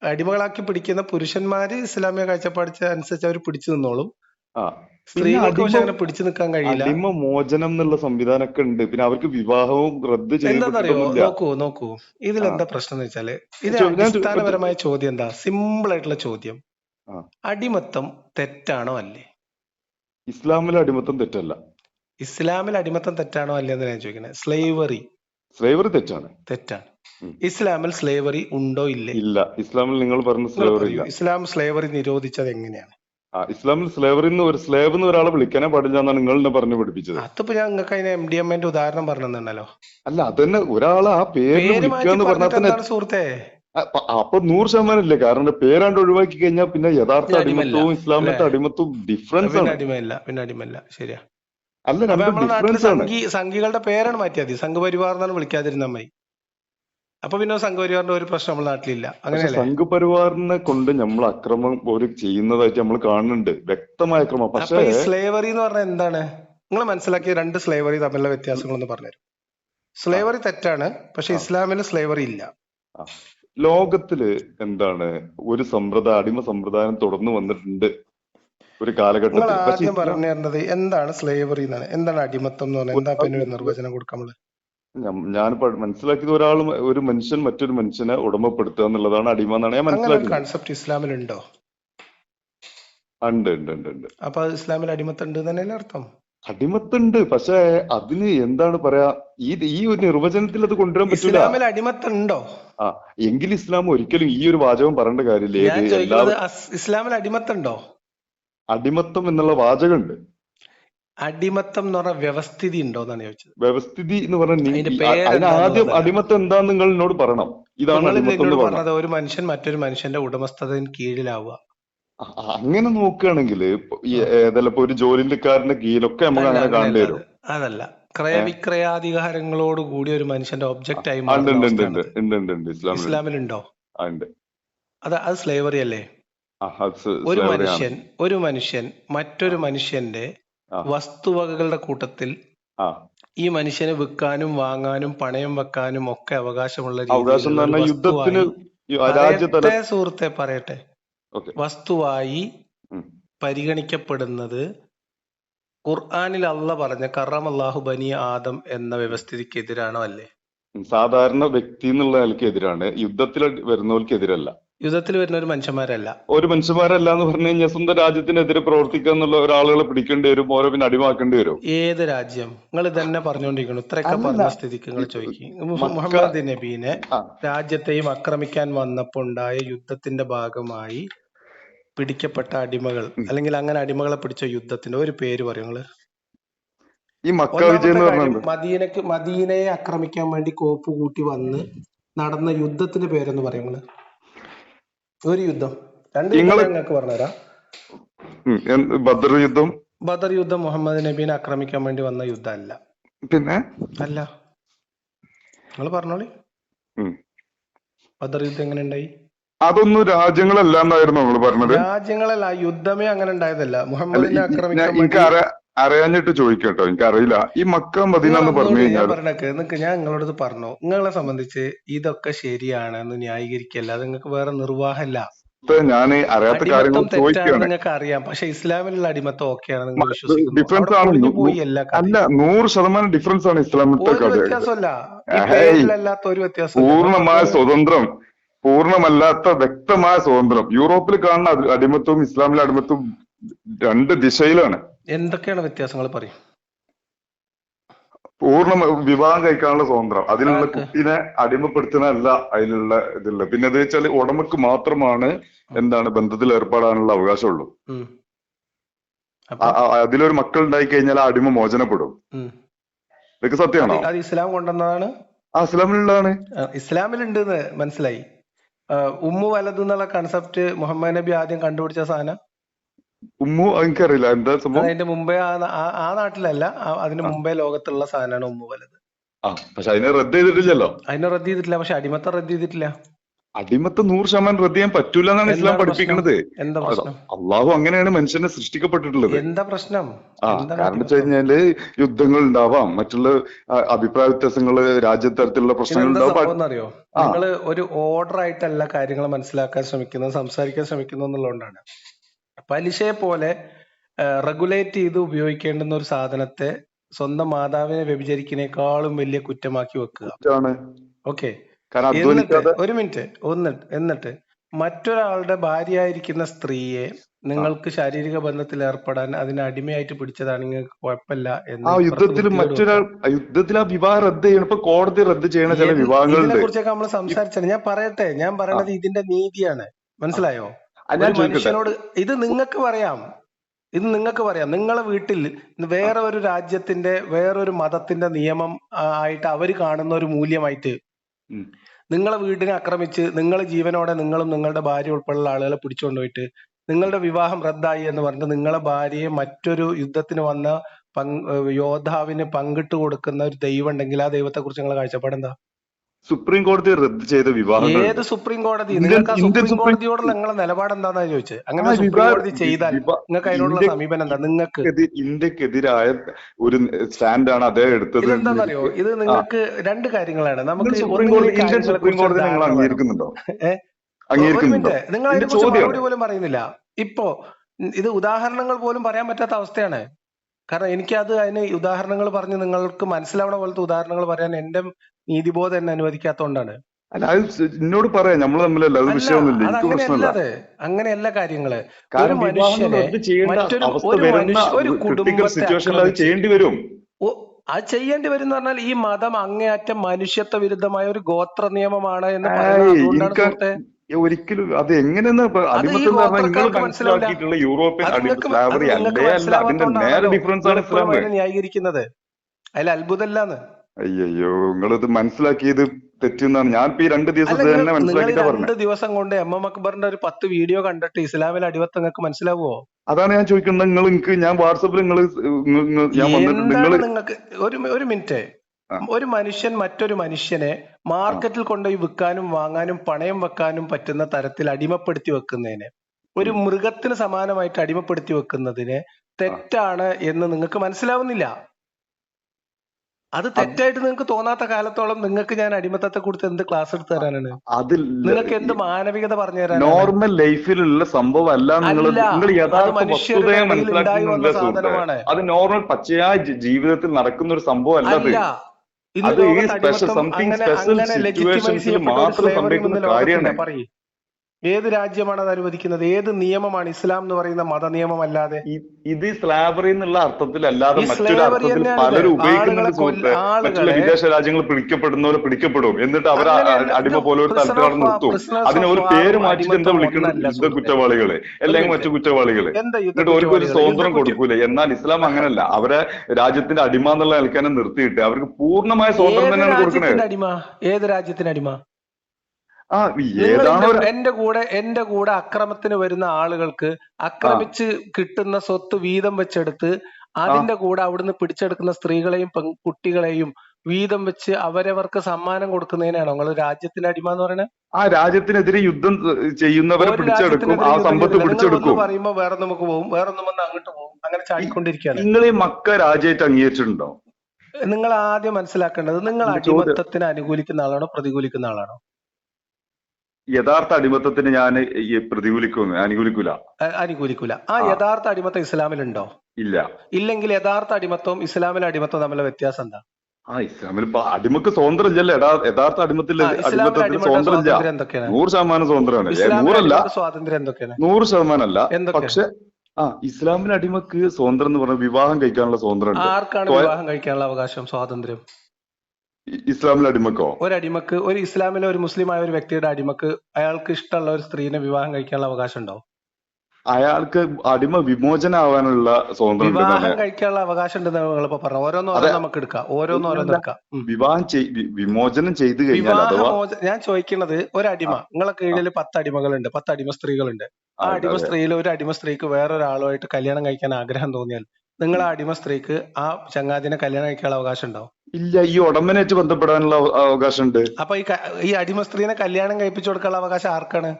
അടിമകളാക്കി പിടിക്കുന്ന പുരുഷന്മാര് ഇസ്ലാമിക കാഴ്ചപ്പാടിച്ച അനുസരിച്ച് അവർ പിടിച്ചു നിന്നോളും. ആ. സ്ത്രീകൾക്ക് പിടിച്ചു നിൽക്കാൻ കഴിയില്ല. അടിമ മോചനം എന്നുള്ള സംവിധാനമൊക്കെ ഉണ്ട്. പിന്നെ അവർക്ക് വിവാഹവും റദ്ദ് എന്താണെന്നറിയോ നോക്കൂ നോക്കൂ. ഇതിലെന്താ പ്രശ്നം എന്ന് വെച്ചാൽ ഇത് അടിസ്ഥാനപരമായ ചോദ്യം എന്താ? സിമ്പിൾ ആയിട്ടുള്ള ചോദ്യം. അടിമത്തം തെറ്റാണോ അല്ലേ? ഇസ്ലാമിൽ അടിമത്തം തെറ്റല്ല. ഇസ്ലാമിൽ അടിമത്തം തെറ്റാണോ അല്ലേ എന്ന് ഞാൻ ചോദിക്കുന്നത്. സ്ലേവറി സ്ലേവറി തെറ്റാണ്. തെറ്റാണ്. ഇസ്ലാമിൽ സ്ലേവറി ഉണ്ടോ ഇല്ലേ? ഇല്ല. ഇസ്ലാമിൽ നിങ്ങൾ പറഞ്ഞ സ്ലേവറി ഇല്ല. ഇസ്ലാം സ്ലേവറി നിരോധിച്ചത് എങ്ങനെയാണ്? ഇസ്ലാമിൽ സ്ലേവറി എന്ന് ഒരു സ്ലേവ് എന്ന് ഒരാളെ വിളിക്കാനേ പാടില്ല എന്നാണ് നിങ്ങൾ എന്നെ പറഞ്ഞു പഠിപ്പിച്ചത്. അതിപ്പോ ഞാൻ നിങ്ങൾക്ക് അതിന് എം ഡി എം എന്റെ ഉദാഹരണം പറഞ്ഞല്ലോ അല്ല അതന്നെ ഒരാളെ ആ പേര് വിളിക്കാന്ന് പറഞ്ഞാൽ സുഹൃത്തെ? അപ്പൊ നൂറ് ശതമാനം ഇല്ലേ? കാരണം പേരാണ്ട് ഒഴിവാക്കി കഴിഞ്ഞാൽ പിന്നെ യഥാർത്ഥ അടിമത്വവും ഇസ്ലാമിലത്തെ അടിമത്വവും ഡിഫറൻസ് ആണ്. അടിമയില്ല പിന്നെ അടിമല്ല ശരിയാ. അല്ല സംഘികളുടെ പേരാണ് മാറ്റിയത് സംഘപരിവാർ എന്നാണ് വിളിക്കാതിരുന്ന അപ്പൊ പിന്നെ സംഘപരിവാറിന്റെ ഒരു പ്രശ്നം നമ്മുടെ നാട്ടിലില്ല. അങ്ങനെ സംഘപരിവാറിനെ കൊണ്ട് നമ്മൾ അക്രമം ഒരു ചെയ്യുന്നതായിട്ട് നമ്മൾ കാണുന്നുണ്ട്. വ്യക്തമായ അക്രമം. പക്ഷേ സ്ലേവറി എന്ന് പറഞ്ഞാൽ എന്താണ്? നിങ്ങൾ മനസ്സിലാക്കിയ രണ്ട് സ്ലേവറി തമ്മിലുള്ള വ്യത്യാസങ്ങളൊന്ന് പറഞ്ഞുതരും. പറഞ്ഞു സ്ലേവറി തെറ്റാണ് പക്ഷെ ഇസ്ലാമിന് സ്ലേവറി ഇല്ല. ലോകത്തിൽ എന്താണ്? ഒരു സമ്പ്രദായ അടിമ സമ്പ്രദായം തുടർന്ന് വന്നിട്ടുണ്ട് ഒരു കാലഘട്ടത്തിൽ. ആദ്യം ഇസ്ലാം പറഞ്ഞു തരുന്നത് എന്താണ് സ്ലേവറി എന്നാണ്? എന്താണ് അടിമത്തം എന്ന് പറഞ്ഞാൽ? എന്താ പിന്നെ ഒരു നിർവചനം കൊടുക്കാൻ ഞാൻ മനസ്സിലാക്കിയത് ഒരാൾ ഒരു മനുഷ്യൻ മറ്റൊരു മനുഷ്യനെ ഉടമപ്പെടുത്തുക എന്നുള്ളതാണ് അടിമ എന്നാണ് ഞാൻ കൺസെപ്റ്റ് ഇസ്ലാമിൽ ഉണ്ടോ ഉണ്ട് ഉണ്ട് ഉണ്ട് ഉണ്ട്. അപ്പൊ ഇസ്ലാമിൽ അടിമത്തുണ്ട് തന്നെയല്ലേ അർത്ഥം? അടിമത്തുണ്ട് പക്ഷേ അതിന് എന്താണ് പറയാ ഈ ഈ ഒരു നിർവചനത്തിൽ അത് കൊണ്ടുവരാൻ പറ്റില്ല ഇസ്ലാമിൽ അടിമത്തുണ്ടോ? ആ എങ്കിൽ ഇസ്ലാം ഒരിക്കലും ഈ ഒരു വാചകം പറയേണ്ട കാര്യമില്ല. ഇസ്ലാമിൽ അടിമത്തുണ്ടോ? അടിമത്തം എന്നുള്ള വാചകമുണ്ട്. അടിമത്തം എന്ന് പറഞ്ഞ വ്യവസ്ഥിതി ഉണ്ടോ എന്നാണ് ചോദിച്ചത്. വ്യവസ്ഥിതി എന്ന് പറഞ്ഞാൽ ആദ്യം അടിമത്തം എന്താന്ന് നിങ്ങൾ എന്നോട് പറയണം. ഇതാണ് പറഞ്ഞത്. ഒരു മനുഷ്യൻ മറ്റൊരു മനുഷ്യന്റെ ഉടമസ്ഥതയിൽ കീഴിലാവുക. അങ്ങനെ നോക്കുകയാണെങ്കിൽ ഏതല്ല ഇപ്പൊ ഒരു ജോലിക്കാരന്റെ കീഴിലൊക്കെ നമുക്ക് അങ്ങനെ കാണേണ്ടി വരും. അത്. അതല്ല ക്രയവിക്രയാധികാരങ്ങളോട് കൂടി ഒരു മനുഷ്യന്റെ ഒബ്ജക്റ്റ് ആയി ഇസ്ലാമിലുണ്ടോ? അത് അത് സ്ലേവറി അല്ലേ? ഒരു മനുഷ്യൻ ഒരു മനുഷ്യൻ മറ്റൊരു മനുഷ്യന്റെ. വസ്തുവകകളുടെ കൂട്ടത്തിൽ ഈ മനുഷ്യനെ വിൽക്കാനും വാങ്ങാനും പണയം വെക്കാനും ഒക്കെ അവകാശമുള്ള പറയട്ടെ സുഹൃത്തെ പറയട്ടെ. വസ്തുവായി. പരിഗണിക്കപ്പെടുന്നത് ഖുർആാനിൽ അള്ള പറഞ്ഞ കറം അള്ളാഹു ബനി ആദം എന്ന വ്യവസ്ഥിതിക്ക് എതിരാണോ അല്ലേ സാധാരണ വ്യക്തി എന്നുള്ള നിലയ്ക്ക് എതിരാണ് യുദ്ധത്തിൽ വരുന്നവർക്ക് എതിരല്ല യുദ്ധത്തിൽ വരുന്ന ഒരു മനുഷ്യന്മാരല്ല. ഒരു മനുഷ്യന്മാരല്ല എന്ന് പറഞ്ഞു കഴിഞ്ഞാൽ സ്വന്തം രാജ്യത്തിനെതിരെ പ്രവർത്തിക്കുക എന്നുള്ള ഒരാളുകളെ പിടിക്കേണ്ടി വരും ഓരോ പിന്നെ അടിമാക്കേണ്ടി വരും. ഏത് രാജ്യം? നിങ്ങൾ തന്നെ പറഞ്ഞുകൊണ്ടിരിക്കുന്നു. ഇത്രയൊക്കെ. പറഞ്ഞ സ്ഥിതിക്ക് നിങ്ങൾ ചോദിക്കും. മുഹമ്മദ് നബീനെ. രാജ്യത്തെയും ആക്രമിക്കാൻ വന്നപ്പോൾ ഉണ്ടായ യുദ്ധത്തിന്റെ ഭാഗമായി പിടിക്കപ്പെട്ട അടിമകൾ അല്ലെങ്കിൽ അങ്ങനെ അടിമകളെ പിടിച്ച യുദ്ധത്തിന്റെ ഒരു പേര് പറയും നിങ്ങൾ. ഈ മക്ക വിജയം മദീനക്ക് മദീനയെ ആക്രമിക്കാൻ വേണ്ടി കോപ്പ് കൂട്ടി വന്ന് നടന്ന യുദ്ധത്തിന്റെ പേരെന്ന് പറയും നിങ്ങൾ. ഒരു യുദ്ധം. രണ്ട് നിങ്ങൾക്ക് പറഞ്ഞുതരാം. ബദർ യുദ്ധം? ബദർ യുദ്ധം മുഹമ്മദ് നബീനെ ആക്രമിക്കാൻ വേണ്ടി വന്ന യുദ്ധം അല്ല പിന്നെ? അല്ല. നിങ്ങൾ പറഞ്ഞോളി. ബദർ യുദ്ധം എങ്ങനെ ഉണ്ടായി? അതൊന്നും രാജ്യങ്ങളല്ല എന്നായിരുന്നു നമ്മൾ പറഞ്ഞത്. രാജ്യങ്ങളല്ല യുദ്ധമേ അങ്ങനെ ഉണ്ടായതല്ല. മുഹമ്മദിനെ ആക്രമിക്കാൻ അറിയാഞ്ഞിട്ട് ചോദിക്കട്ടോ എനിക്ക് അറിയില്ല ഈ മക്ക മദീന എന്ന് പറഞ്ഞു കഴിഞ്ഞാൽ നിങ്ങൾക്ക് നിങ്ങക്ക് ഞാൻ നിങ്ങളോട് പറഞ്ഞു? നിങ്ങളെ സംബന്ധിച്ച് ഇതൊക്കെ ശരിയാണ് എന്ന് ന്യായീകരിക്കല്ല നിങ്ങൾക്ക് വേറെ നിർവാഹമില്ല? ഞാൻ അറിയാത്ത കാര്യങ്ങൾ അടിമത്തം തെറ്റാണ് ചോദിക്കുകയാണ്. നിങ്ങൾക്ക് അറിയാം പക്ഷെ ഇസ്ലാമിലുള്ള അടിമത്തം ഓക്കെയാണ് നിങ്ങൾ ഡിഫറൻസ് ആണ് അല്ല നൂറ് ശതമാനം ഡിഫറൻസ് ആണ് ഇസ്ലാമിലത്തെ പൂർണമായ സ്വതന്ത്രം പൂർണമല്ലാത്ത വ്യക്തമായ സ്വതന്ത്രം. യൂറോപ്പിൽ കാണുന്ന അടി- അടിമത്വവും ഇസ്ലാമിലെ അടിമത്വവും രണ്ട് ദിശയിലാണ്. എന്തൊക്കെയാണ് വ്യത്യാസങ്ങൾ പറയും? പൂർണ വിവാഹം കഴിക്കാനുള്ള സ്വാതന്ത്ര്യം. അതിനുള്ള കുട്ടിനെ അടിമപ്പെടുത്തുന്നതല്ല അതിലുള്ള ഇതില്ല. പിന്നെ എന്താ വെച്ചാൽ ഉടമക്ക് മാത്രമാണ് എന്താണ് ബന്ധത്തിൽ ഏർപ്പെടാനുള്ള അവകാശമുള്ളൂ. അതിലൊരു മക്കൾ ഉണ്ടായി കഴിഞ്ഞാൽ ആ അടിമ മോചനപ്പെടും. ഇതൊക്കെ സത്യമാണോ? അത് ഇസ്ലാം കൊണ്ടുവന്നതാണ്. ആ ഇസ്ലാമിലുള്ളതാണ്. ഇസ്ലാമിലുണ്ട് മനസ്സിലായി. ഉമ്മു വലത് എന്നുള്ള കൺസെപ്റ്റ് മുഹമ്മദ് നബി ആദ്യം കണ്ടുപിടിച്ച സാധനം. ഉമ്മു എനിക്കറിയില്ല എന്താ സംഭവം? അതിന്റെ മുമ്പേ ആ നാട്ടിലല്ല. അതിന് മുമ്പേ ലോകത്തുള്ള സാധനമാണ് ഉമ്മു വലത്. ആ പക്ഷെ അതിനെ റദ്ദ് ചെയ്തിട്ടില്ലല്ലോ? അതിനെ റദ്ദ് ചെയ്തിട്ടില്ല. പക്ഷെ അടിമത്തം റദ്ദ് ചെയ്തിട്ടില്ല. അടിമത്ത നൂറ് ശതമാനം റദ്ദ് ചെയ്യാൻ പറ്റൂല എന്നാണ് ഇസ്ലാം പഠിപ്പിക്കുന്നത്. എന്താ പ്രശ്നം? അള്ളാഹു അങ്ങനെയാണ് മനുഷ്യനെ സൃഷ്ടിക്കപ്പെട്ടിട്ടുള്ളത്. എന്താ പ്രശ്നം? ആ കാരണം വെച്ച് കഴിഞ്ഞാൽ യുദ്ധങ്ങൾ ഉണ്ടാവാം മറ്റുള്ള അഭിപ്രായ വ്യത്യാസങ്ങൾ രാജ്യതരത്തിലുള്ള പ്രശ്നങ്ങൾ ഉണ്ടാവും. അറിയോ നിങ്ങൾ നിങ്ങൾ ഒരു ഓർഡർ ആയിട്ടല്ല കാര്യങ്ങൾ മനസ്സിലാക്കാൻ ശ്രമിക്കുന്നത് സംസാരിക്കാൻ ശ്രമിക്കുന്നു എന്നുള്ളതുകൊണ്ടാണ്. പലിശയെ പോലെ റെഗുലേറ്റ് ചെയ്ത് ഉപയോഗിക്കേണ്ടുന്ന ഒരു സാധനത്തെ സ്വന്തം മാതാവിനെ വ്യഭിചരിക്കുന്നേക്കാളും വലിയ കുറ്റമാക്കി വെക്കുക. ഓക്കെ. എന്നിട്ട് ഒരു മിനിറ്റ് ഒന്ന് എന്നിട്ട് മറ്റൊരാളുടെ ഭാര്യയായിരിക്കുന്ന സ്ത്രീയെ നിങ്ങൾക്ക് ശാരീരിക ബന്ധത്തിൽ ഏർപ്പെടാൻ അതിനെ അടിമയായിട്ട് പിടിച്ചതാണ് നിങ്ങൾക്ക് കുഴപ്പമില്ല എന്ന് യുദ്ധത്തിൽ മറ്റൊരാൾ യുദ്ധത്തിൽ ആ വിവാഹം റദ്ദ് ചെയ്യണം. ഇപ്പൊ കോടതി റദ്ദ് ചെയ്യണ ചില ഇതിനെ വിവാഹങ്ങളുണ്ട്. കുറിച്ചൊക്കെ നമ്മൾ സംസാരിച്ചാണ് ഞാൻ പറയട്ടെ ഞാൻ പറയണത് ഇതിന്റെ നീതിയാണ്. മനസ്സിലായോ? ഒരു മനുഷ്യനോട് ഇത് നിങ്ങൾക്ക് പറയാം. ഇത് നിങ്ങൾക്ക് പറയാം. നിങ്ങളെ വീട്ടിൽ വേറെ ഒരു രാജ്യത്തിന്റെ വേറൊരു മതത്തിന്റെ നിയമം ആയിട്ട് അവർ കാണുന്ന ഒരു മൂല്യമായിട്ട്. നിങ്ങളെ വീടിനെ ആക്രമിച്ച് നിങ്ങളെ ജീവനോടെ നിങ്ങളും നിങ്ങളുടെ ഭാര്യ ഉൾപ്പെടെയുള്ള ആളുകളെ പിടിച്ചുകൊണ്ടുപോയിട്ട് നിങ്ങളുടെ വിവാഹം റദ്ദായി എന്ന് പറഞ്ഞിട്ട് നിങ്ങളെ ഭാര്യയെ മറ്റൊരു യുദ്ധത്തിന് വന്ന പങ്ക് യോദ്ധാവിന് പങ്കിട്ട് കൊടുക്കുന്ന ഒരു ദൈവം ഉണ്ടെങ്കിൽ ആ ദൈവത്തെ കുറിച്ച് നിങ്ങളെ കാഴ്ചപ്പാട് എന്താ സുപ്രീം കോടതി റദ്ദ് ചെയ്ത വിവാഹം ഏത് സുപ്രീം കോടതി? നിങ്ങൾക്ക് സുപ്രീം കോടതിയോടുള്ള നിങ്ങളെ നിലപാട് എന്താന്നാ ചോദിച്ചത്? അങ്ങനെ സുപ്രീം കോടതി ചെയ്താൽ നിങ്ങൾക്ക് അതിനോടുള്ള സമീപനം എന്താ? നിങ്ങൾക്ക് ഇന്ത്യക്കെതി- ഇന്ത്യക്കെതിരായ ഒരു സ്റ്റാൻഡാണ് അതേ എടുത്തത് എന്താണെന്നറിയോ ഇത് നിങ്ങൾക്ക് രണ്ട് കാര്യങ്ങളാണ്. നമുക്ക് സുപ്രീം കോടതി ഇന്ത്യൻ സുപ്രീം കോടതി നിങ്ങൾ. അംഗീകരിക്കുന്നുണ്ടോ? നിങ്ങൾ അതിനെ പോലും പറയുന്നില്ല. ഇപ്പോ ഇത് ഉദാഹരണങ്ങൾ പോലും പറയാൻ പറ്റാത്ത അവസ്ഥയാണ്. കാരണം എനിക്കത് അതിന് ഉദാഹരണങ്ങൾ പറഞ്ഞ് നിങ്ങൾക്ക് മനസ്സിലാവണ പോലത്തെ ഉദാഹരണങ്ങൾ പറയാൻ എന്റെ നീതിബോധം എന്നെ അനുവദിക്കാത്തതുകൊണ്ടാണ് അല്ല അത് എന്നോട് പറയാം. നമ്മൾ തമ്മിലല്ല അത് വിഷയമൊന്നുമില്ല. എനിക്ക് പ്രശ്നമല്ല. അങ്ങനെയല്ല കാര്യങ്ങൾ. ഒരു മനുഷ്യനെ ഒരു കുടുംബത്തെ ചെയ്യേണ്ടി വരും. അത് ചെയ്യേണ്ടി വരും എന്ന് പറഞ്ഞാൽ ഈ മതം അങ്ങേയറ്റം മനുഷ്യത്വ വിരുദ്ധമായ ഒരു ഗോത്ര നിയമമാണ് എന്ന് പറയുന്നത് ഒരിക്കലും അത് എങ്ങനെയെന്ന് അടിമത്തം പറഞ്ഞാൽ നിങ്ങൾ മനസ്സിലാക്കിയിട്ടുള്ള യൂറോപ്യൻ സ്ലാവറി അല്ലേ അല്ല അതിന്റെ നേരെ ഡിഫറൻസ് ആണ് ഇസ്ലാം ന്യായീകരിക്കുന്നത്. അതിൽ അത്ഭുതമല്ലാന്ന്. അയ്യോ നിങ്ങളിത് മനസ്സിലാക്കിയത് തെറ്റെന്നാണ്. ഞാൻ ഇപ്പൊ ഈ രണ്ട് ദിവസം തന്നെ മനസ്സിലാക്കിയിട്ടാ രണ്ട് ദിവസം കൊണ്ട് എം എം അക്ബറിന്റെ ഒരു പത്ത് വീഡിയോ കണ്ടിട്ട് ഇസ്ലാമിലെ അടിവത്ത് നിങ്ങൾക്ക് മനസ്സിലാവുമോ അതാണ് ഞാൻ ചോദിക്കുന്നത്. നിങ്ങൾ നിങ്ങൾക്ക് ഞാൻ വാട്സപ്പിൽ നിങ്ങൾ ഞാൻ വന്നിട്ടുണ്ട് നിങ്ങൾ നിങ്ങൾക്ക്? ഒരു ഒരു മിനിറ്റ്. ഒരു മനുഷ്യൻ മറ്റൊരു മനുഷ്യനെ മാർക്കറ്റിൽ കൊണ്ടുപോയി വിൽക്കാനും വാങ്ങാനും പണയം വെക്കാനും പറ്റുന്ന തരത്തിൽ അടിമപ്പെടുത്തി വെക്കുന്നതിന് ഒരു മൃഗത്തിന് സമാനമായിട്ട് അടിമപ്പെടുത്തി വെക്കുന്നതിന് തെറ്റാണ് എന്ന് നിങ്ങൾക്ക് മനസ്സിലാവുന്നില്ല. അത് തെറ്റായിട്ട് നിങ്ങൾക്ക് തോന്നാത്ത കാലത്തോളം നിങ്ങൾക്ക് ഞാൻ അടിമത്തത്തെ കുറിച്ച് എന്ത് ക്ലാസ് എടുത്തു തരാനാണ്? അതിൽ നിങ്ങൾക്ക് എന്ത് മാനവികത പറഞ്ഞു തരാനാണ്? നോർമൽ ലൈഫിലുള്ള സംഭവം അല്ല നിങ്ങൾ നിങ്ങൾ അത് യഥാർത്ഥ അത് നോർമൽ പച്ചയായ ജീവിതത്തിൽ നടക്കുന്ന ഒരു സംഭവം അല്ല അത് അത് ഈ സ്പെഷ്യൽ സംതിങ് സ്പെഷ്യൽ സിറ്റുവേഷൻസിൽ മാത്രം സംഭവിക്കുന്ന കാര്യമാണ്. ഏത് രാജ്യമാണ് അത് അനുവദിക്കുന്നത്? ഏത് നിയമമാണ് ഇസ്ലാം എന്ന് പറയുന്ന മത നിയമം അല്ലാതെ ഇത് സ്ലാബറി എന്നുള്ള അർത്ഥത്തിലല്ലാതെ മറ്റൊരു വിദേശ രാജ്യങ്ങൾ പിടിക്കപ്പെടുന്നവരെ പിടിക്കപ്പെടും. എന്നിട്ട് അവർ അടിമ പോലെ ഒരു തലത്തിലാണ് നിർത്തും. അതിന് ഒരു പേര് മാറ്റിട്ട് എന്താ വിളിക്കുന്നത്? യുദ്ധ. കുറ്റവാളികൾ. അല്ലെങ്കിൽ മറ്റു കുറ്റവാളികളെ. എന്നിട്ട് അവർക്ക് ഒരു? സ്വാതന്ത്ര്യം കൊടുക്കൂല. എന്നാൽ ഇസ്ലാം അങ്ങനല്ല. അവരെ രാജ്യത്തിന്റെ അടിമ എന്നുള്ള നിൽക്കാനെ നിർത്തിയിട്ട് അവർക്ക് പൂർണമായ സ്വാതന്ത്ര്യം തന്നെയാണ് കൊടുക്കുന്നത് ഏത് രാജ്യത്തിന് അടിമ? എന്റെ- കൂടെ എന്റെ കൂടെ അക്രമത്തിന് വരുന്ന ആളുകൾക്ക് അക്രമിച്ച് കിട്ടുന്ന സ്വത്ത് വീതം വെച്ചെടുത്ത് അതിന്റെ കൂടെ അവിടുന്ന് പിടിച്ചെടുക്കുന്ന സ്ത്രീകളെയും പെൺ കുട്ടികളെയും വീതം വെച്ച് അവരവർക്ക് സമ്മാനം കൊടുക്കുന്നതിനാണോ? നിങ്ങൾ രാജ്യത്തിന്റെ അടിമ എന്ന് പറയുന്നത് ആ രാജ്യത്തിനെതിരെ യുദ്ധം ചെയ്യുന്നവരെ പിടിച്ചെടുക്കും. ആ സമ്പത്ത് പിടിച്ചെടുക്കും. പറയുമ്പോ വേറെ നമുക്ക് പോകും. വേറെ ഒന്നും വന്ന് അങ്ങോട്ട് പോകും. അങ്ങനെ ചാടിക്കൊണ്ടിരിക്കുകയാണ്. നിങ്ങൾ ഈ മക്ക രാജ്യമായിട്ട് അംഗീകരിച്ചിട്ടുണ്ടോ? നിങ്ങൾ ആദ്യം മനസ്സിലാക്കേണ്ടത് നിങ്ങൾ അടിമത്തത്തിന് അനുകൂലിക്കുന്ന ആളാണോ? പ്രതികൂലിക്കുന്ന ആളാണോ? യഥാർത്ഥ അടിമത്തത്തിന് ഞാൻ പ്രതികൂലിക്കുന്നു അനുകൂലിക്കൂല. അനുകൂലിക്കൂല. ആ. യഥാർത്ഥ അടിമത്തം ഇസ്ലാമിലുണ്ടോ? ഇല്ല. ഇല്ലെങ്കിൽ യഥാർത്ഥ അടിമത്തവും ഇസ്ലാമിലെ അടിമത്തവും തമ്മിലുള്ള വ്യത്യാസം എന്താ? ആ ഇസ്ലാമിൽ അടിമക്ക് സ്വാതന്ത്ര്യം ഇല്ലല്ലോ. യഥാർത്ഥ അടിമത്തിൽ അടിമത്തത്തിന് സ്വാതന്ത്ര്യം ഇല്ല. നൂറ് ശതമാനം സ്വാതന്ത്ര്യമാണ്. നൂറല്ല. സ്വാതന്ത്ര്യം എന്തൊക്കെയാണ്? നൂറ് ശതമാനം അല്ല പക്ഷെ ആ ഇസ്ലാമിലെ അടിമക്ക് സ്വാതന്ത്ര്യം എന്ന് പറഞ്ഞാൽ വിവാഹം കഴിക്കാനുള്ള സ്വാതന്ത്ര്യം ആർക്കാണ് വിവാഹം കഴിക്കാനുള്ള അവകാശം? സ്വാതന്ത്ര്യം. ഇസ്ലാമിലെ അടിമക്കോ? ഒരു അടിമക്ക് ഒരു ഇസ്ലാമിലെ ഒരു മുസ്ലിമായ ആയ ഒരു വ്യക്തിയുടെ അടിമക്ക് അയാൾക്ക് ഇഷ്ടമുള്ള ഒരു സ്ത്രീനെ വിവാഹം കഴിക്കാനുള്ള അവകാശം ഉണ്ടോ? അയാൾക്ക് അടിമ വിമോചനാവാനുള്ള സ്വാതന്ത്ര്യം വിവാഹം കഴിക്കാനുള്ള അവകാശം ഉണ്ടെന്ന് നിങ്ങളിപ്പോ പറഞ്ഞു? ഓരോന്നോരോ നമുക്ക് എടുക്കാം ഓരോന്ന് ഓരോന്ന് എടുക്കാം. വിവാഹം വിമോചനം ചെയ്തു കഴിഞ്ഞാൽ അഥവാ ഞാൻ ചോദിക്കുന്നത് ഒരു അടിമ നിങ്ങളെ കീഴിൽ പത്ത് അടിമകളുണ്ട് പത്ത് അടിമ സ്ത്രീകളുണ്ട്. ആ അടിമ സ്ത്രീയിൽ ഒരു അടിമ സ്ത്രീക്ക് വേറൊരാളുമായിട്ട് കല്യാണം കഴിക്കാൻ ആഗ്രഹം തോന്നിയാൽ നിങ്ങൾ അടിമ സ്ത്രീക്ക് ആ ചങ്ങാതിനെ കല്യാണം കഴിക്കാനുള്ള അവകാശം ഉണ്ടാവും. ഇല്ല ഈ ഉടമ്പനായിട്ട് ബന്ധപ്പെടാനുള്ള അവകാശം അവകാശമുണ്ട്. അപ്പൊ ഈ ക- ഈ അടിമ സ്ത്രീനെ കല്യാണം കഴിപ്പിച്ചു കൊടുക്കാനുള്ള അവകാശം ആർക്കാണ്?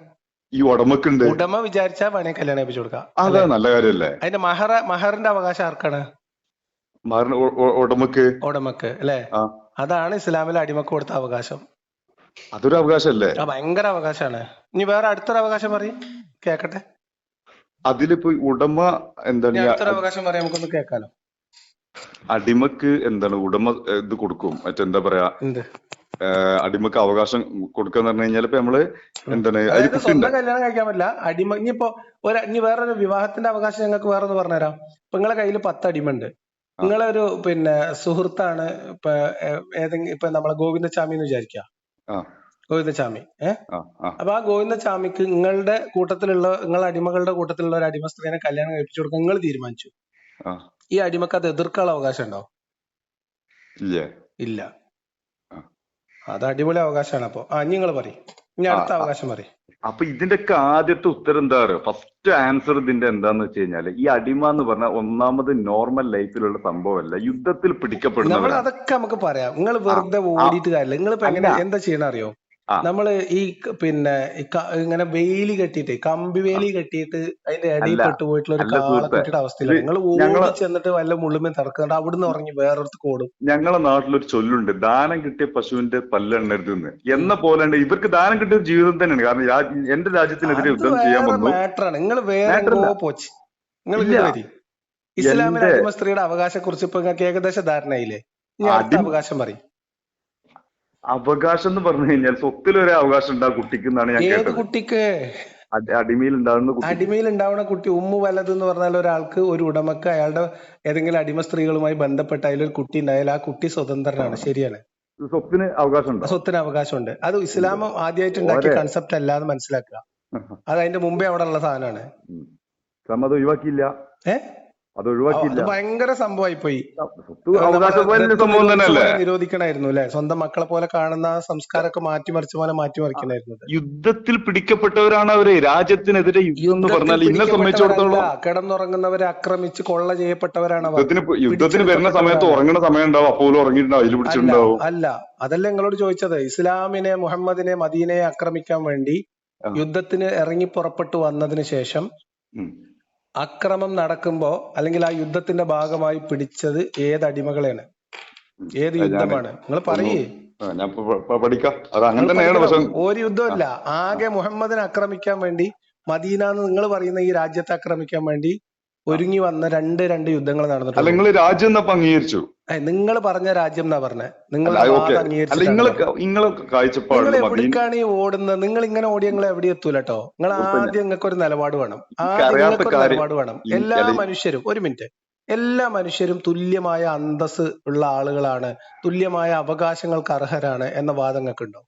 ഈ ഉടമക്കുണ്ട്. ഉടമ വിചാരിച്ചാൽ വേണേ കല്യാണം കഴിപ്പിച്ചു കൊടുക്കാം. അതെ നല്ല കാര്യല്ലേ അതിന്റെ മഹർ മഹറിന്റെ അവകാശം ആർക്കാണ്? മരണ ഉ- ഉ- ഉടമക്ക്. ഉടമക്ക് അല്ലെ? ആ. അതാണ് ഇസ്ലാമിലെ അടിമക്ക് കൊടുത്ത അവകാശം. അതൊരു അവകാശല്ലേ ആ ഭയങ്കര അവകാശമാണ്. ഇനി വേറെ അടുത്തൊരു അവകാശം പറയും. കേക്കട്ടെ. അതിലിപ്പോ ഉടമ എന്താണ് അവകാശം പറയാം നമുക്കൊന്ന് കേൾക്കാലോ. അടിമക്ക് എന്താണ് ഉടമ ഇത് കൊടുക്കും? മറ്റെന്താ പറയാ? അടിമക്ക് അവകാശം കൊടുക്കാന്ന് പറഞ്ഞു കഴിഞ്ഞാൽ ഇപ്പൊ നമ്മൾ എന്താണ് സ്വന്തം കല്യാണം കഴിക്കാൻ പറ്റില്ല. അടിമ ഇനിയിപ്പോ ഒരു ഇനി വേറൊരു വിവാഹത്തിന്റെ അവകാശം ഞങ്ങൾക്ക് വേറെ ഒന്ന് പറഞ്ഞുതരാം. ഇപ്പൊ നിങ്ങളെ കയ്യിൽ പത്ത് അടിമയുണ്ട്. നിങ്ങളൊരു പിന്നെ സുഹൃത്താണ് ഇപ്പൊ ഏതെങ്കിലും ഇപ്പൊ നമ്മളെ ഗോവിന്ദചാമി എന്ന് വിചാരിക്കുക. ഗോവിന്ദചാമി. ഏഹ് അപ്പൊ ആ ഗോവിന്ദചാമിക്ക് നിങ്ങളുടെ കൂട്ടത്തിലുള്ള നിങ്ങൾ അടിമകളുടെ കൂട്ടത്തിലുള്ള ഒരു അടിമ സ്ത്രീനെ കല്യാണം കഴിപ്പിച്ചു കൊടുക്കാൻ നിങ്ങൾ തീരുമാനിച്ചു. ഈ അടിമക്ക് അത് എതിർക്കാനുള്ള അവകാശം ഉണ്ടോ? ഇല്ല. അത് അടിപൊളി അവകാശമാണ് അപ്പൊ. ആ നിങ്ങൾ പറയും. ഇനി അടുത്ത. അവകാശം പറയും. അപ്പൊ ഇതിന്റെയൊക്കെ ആദ്യത്തെ ഉത്തരം എന്താ പറയുക ഫസ്റ്റ് ആൻസർ ഇതിന്റെ എന്താന്ന് വെച്ച് കഴിഞ്ഞാൽ ഈ അടിമ എന്ന് പറഞ്ഞാൽ ഒന്നാമത് നോർമൽ ലൈഫിലുള്ള സംഭവമല്ല യുദ്ധത്തിൽ നമ്മൾ അതൊക്കെ നമുക്ക് പറയാം. നിങ്ങൾ വെറുതെ ഓടിയിട്ട് കാര്യമില്ല. നിങ്ങൾ എന്താ ചെയ്യണ അറിയോ? ആ. നമ്മൾ ഈ പിന്നെ ഇങ്ങനെ വേലി കെട്ടിയിട്ട് കമ്പി വേലി കെട്ടിയിട്ട് അതിന്റെ ഇടയിൽ അല്ല. പെട്ടുപോയിട്ടുള്ള ഒരു അല്ല കാളെ സുഹൃത്തേ. കുട്ടിയുടെ അവസ്ഥയിലാണ് നിങ്ങൾ ഓടി ചെന്നിട്ട് വല്ല മുള്ളുമേ തറക്കുന്നുണ്ട് അവിടുന്ന് ഉറങ്ങി വേറൊരുത്ത് ഓടും ഞങ്ങളെ നാട്ടിലൊരു ചൊല്ലുണ്ട്. ദാനം കിട്ടിയ പശുവിന്റെ പല്ലെണ്ണരുത് എന്ന് പോലെ ഇവർക്ക് ദാനം കിട്ടിയ ഒരു ജീവിതം തന്നെയാണ്. കാരണം എന്റെ രാജ്യത്തിനെതിരെ യുദ്ധം ചെയ്യാൻ വന്നു. നിങ്ങൾ വേറെ പോച്ച്. നിങ്ങൾ ഇസ്ലാമിലെ അടിമ സ്ത്രീയുടെ അവകാശത്തെ കുറിച്ച് ഇപ്പൊ നിങ്ങൾക്ക് ഏകദേശ ധാരണയില്ലേ? അടുത്ത അവകാശം പറയും. അവകാശം എന്ന് പറഞ്ഞു കഴിഞ്ഞാൽ സ്വത്തിൽ ഒരു അവകാശം ഉണ്ട് ആ കുട്ടിക്ക് എന്നാണ് ഞാൻ ഏത് കേട്ടത്. കുട്ടിക്ക്? അടി- അടിമയിൽ ഉണ്ടാകുന്ന കുട്ടി അടിമയിൽ ഉണ്ടാവുന്ന കുട്ടി ഉമ്മ വലത് എന്ന് പറഞ്ഞാൽ ഒരാൾക്ക് ഒരു ഉടമക്ക് അയാളുടെ ഏതെങ്കിലും അടിമ സ്ത്രീകളുമായി ബന്ധപ്പെട്ട അതിലൊരു കുട്ടി ഉണ്ടായാൽ ആ കുട്ടി സ്വതന്ത്രനാണ്. ശരിയാണ്. സ്വത്തിന് അവകാശം ഉണ്ട്? സ്വത്തിന് അവകാശമുണ്ട്. അത് ഇസ്ലാം ആദ്യമായിട്ട് ഉണ്ടാക്കിയ കൺസെപ്റ്റ് അല്ല എന്ന് മനസ്സിലാക്കുക. അത് അതിന്റെ മുമ്പേ അവിടെ ഉള്ള സാധനമാണ്. ഉം. ഇസ്ലാം അത് ഒഴിവാക്കിയില്ല. ഏഹ് അത് ഒഴിവാക്കിയില്ല ഭയങ്കര സംഭവമായി പോയി സംഭവം തന്നെയല്ലേ? നിരോധിക്കണായിരുന്നു അല്ലെ? സ്വന്തം മക്കളെ പോലെ കാണുന്ന ആ സംസ്കാരമൊക്കെ മാറ്റിമറിച്ച് പോലെ മാറ്റിമറിക്കണായിരുന്നു. യുദ്ധത്തിൽ പിടിക്കപ്പെട്ടവരാണ് അവർ. രാജ്യത്തിനെതിരെ യുദ്ധം എന്ന് പറഞ്ഞാൽ ഇന്നെ സംബന്ധിച്ചിടത്തോളം കിടന്നുറങ്ങുന്നവരെ ആക്രമിച്ച് കൊള്ള ചെയ്യപ്പെട്ടവരാണ് അവർ. യുദ്ധത്തിന് യുദ്ധത്തിന് വരുന്ന സമയത്ത് ഉറങ്ങുന്ന സമയം ഉണ്ടാവും അപ്പോൾ ഉറങ്ങിയിട്ടുണ്ടാവും. അതിൽ പിടിച്ചിട്ടുണ്ടാവും. അല്ല അതല്ല നിങ്ങളോട് ചോദിച്ചത്? ഇസ്ലാമിനെ മുഹമ്മദിനെ മദീനയെ ആക്രമിക്കാൻ വേണ്ടി. യുദ്ധത്തിന് ഇറങ്ങി പുറപ്പെട്ടു വന്നതിന് ശേഷം. അക്രമം നടക്കുമ്പോ അല്ലെങ്കിൽ ആ യുദ്ധത്തിന്റെ ഭാഗമായി പിടിച്ചത് ഏത് അടിമകളെയാണ്? ഏത് യുദ്ധമാണ്? നിങ്ങൾ പറയേ. ഒരു യുദ്ധമല്ല ആകെ മുഹമ്മദിനെ ആക്രമിക്കാൻ വേണ്ടി മദീന എന്ന് നിങ്ങൾ പറയുന്ന ഈ രാജ്യത്തെ ആക്രമിക്കാൻ വേണ്ടി ഒരുങ്ങി വന്ന രണ്ട് രണ്ട് യുദ്ധങ്ങൾ നടന്നിട്ടുണ്ട്. നിങ്ങൾ രാജ്യം എന്നപ്പോ അംഗീകരിച്ചു? നിങ്ങൾ പറഞ്ഞ രാജ്യം എന്നാ പറഞ്ഞേ? നിങ്ങൾ എവിടേക്കാണ് ഈ ഓടുന്നത്? നിങ്ങൾ ഇങ്ങനെ ഓടി നിങ്ങൾ എവിടെ എത്തൂല കേട്ടോ നിങ്ങൾ ആദ്യം നിങ്ങൾക്ക് ഒരു നിലപാട് വേണം. ആദ്യം നിങ്ങൾക്ക് ഒരു നിലപാട് വേണം. എല്ലാ മനുഷ്യരും ഒരു മിനിറ്റ്. എല്ലാ മനുഷ്യരും തുല്യമായ അന്തസ് ഉള്ള ആളുകളാണ്. തുല്യമായ അവകാശങ്ങൾക്ക് അർഹരാണ് എന്ന വാദം നിങ്ങൾക്ക് ഉണ്ടോ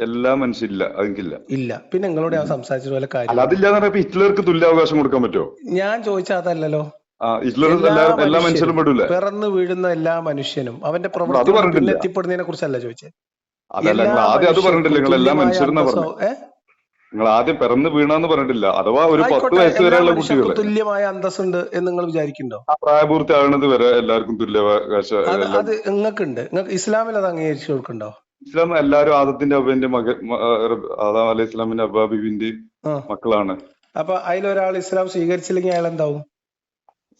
എല്ലാ മനുഷ്യരില്ല അതില്ല ഇല്ല. പിന്നെ നിങ്ങളോട് ഞാൻ സംസാരിച്ച പോലെ കാര്യം അതില്ലാന്ന് പറയുമ്പോ ഹിറ്റ്ലർക്ക് തുല്യ അവകാശം കൊടുക്കാൻ പറ്റുമോ? ഞാൻ ചോദിച്ച അതല്ലല്ലോ. എല്ലാ മനുഷ്യരും മനുഷ്യരും പിറന്നു വീഴുന്ന എല്ലാ മനുഷ്യനും അവന്റെ പ്രവൃത്തി എത്തിപ്പെടുന്നതിനെ കുറിച്ചല്ല ചോദിച്ചത് ആദ്യം അത് പറഞ്ഞിട്ടില്ല നിങ്ങൾ എല്ലാ നിങ്ങൾ ആദ്യം പിറന്ന് വീണാന്ന് പറഞ്ഞിട്ടില്ല. അഥവാ ഒരു പത്ത് വയസ്സ് വരെയുള്ള കുട്ടികൾ തുല്യമായ അന്തസ്സുണ്ട് എന്ന് നിങ്ങൾ വിചാരിക്കുന്നുണ്ടോ? ആ പ്രായപൂർത്തിയാകുന്നത് വരെ എല്ലാവർക്കും തുല്യ അവകാശം എല്ലാം അത് നിങ്ങൾക്കുണ്ട്. നിങ്ങൾക്ക് ഇസ്ലാമിൽ അത് അംഗീകരിച്ചു കൊടുക്കണ്ടോ ഇസ്ലാം എല്ലാരും ആദത്തിന്റെ അബ്ബന്റെ മകൻ ആദാം അലൈഹി ഇസ്ലാമിന്റെ അബ്ബാ ബിബിന്റെ മക്കളാണ്. അപ്പൊ അതിലൊരാൾ ഇസ്ലാം സ്വീകരിച്ചില്ലെങ്കിൽ അയാൾ എന്താവും?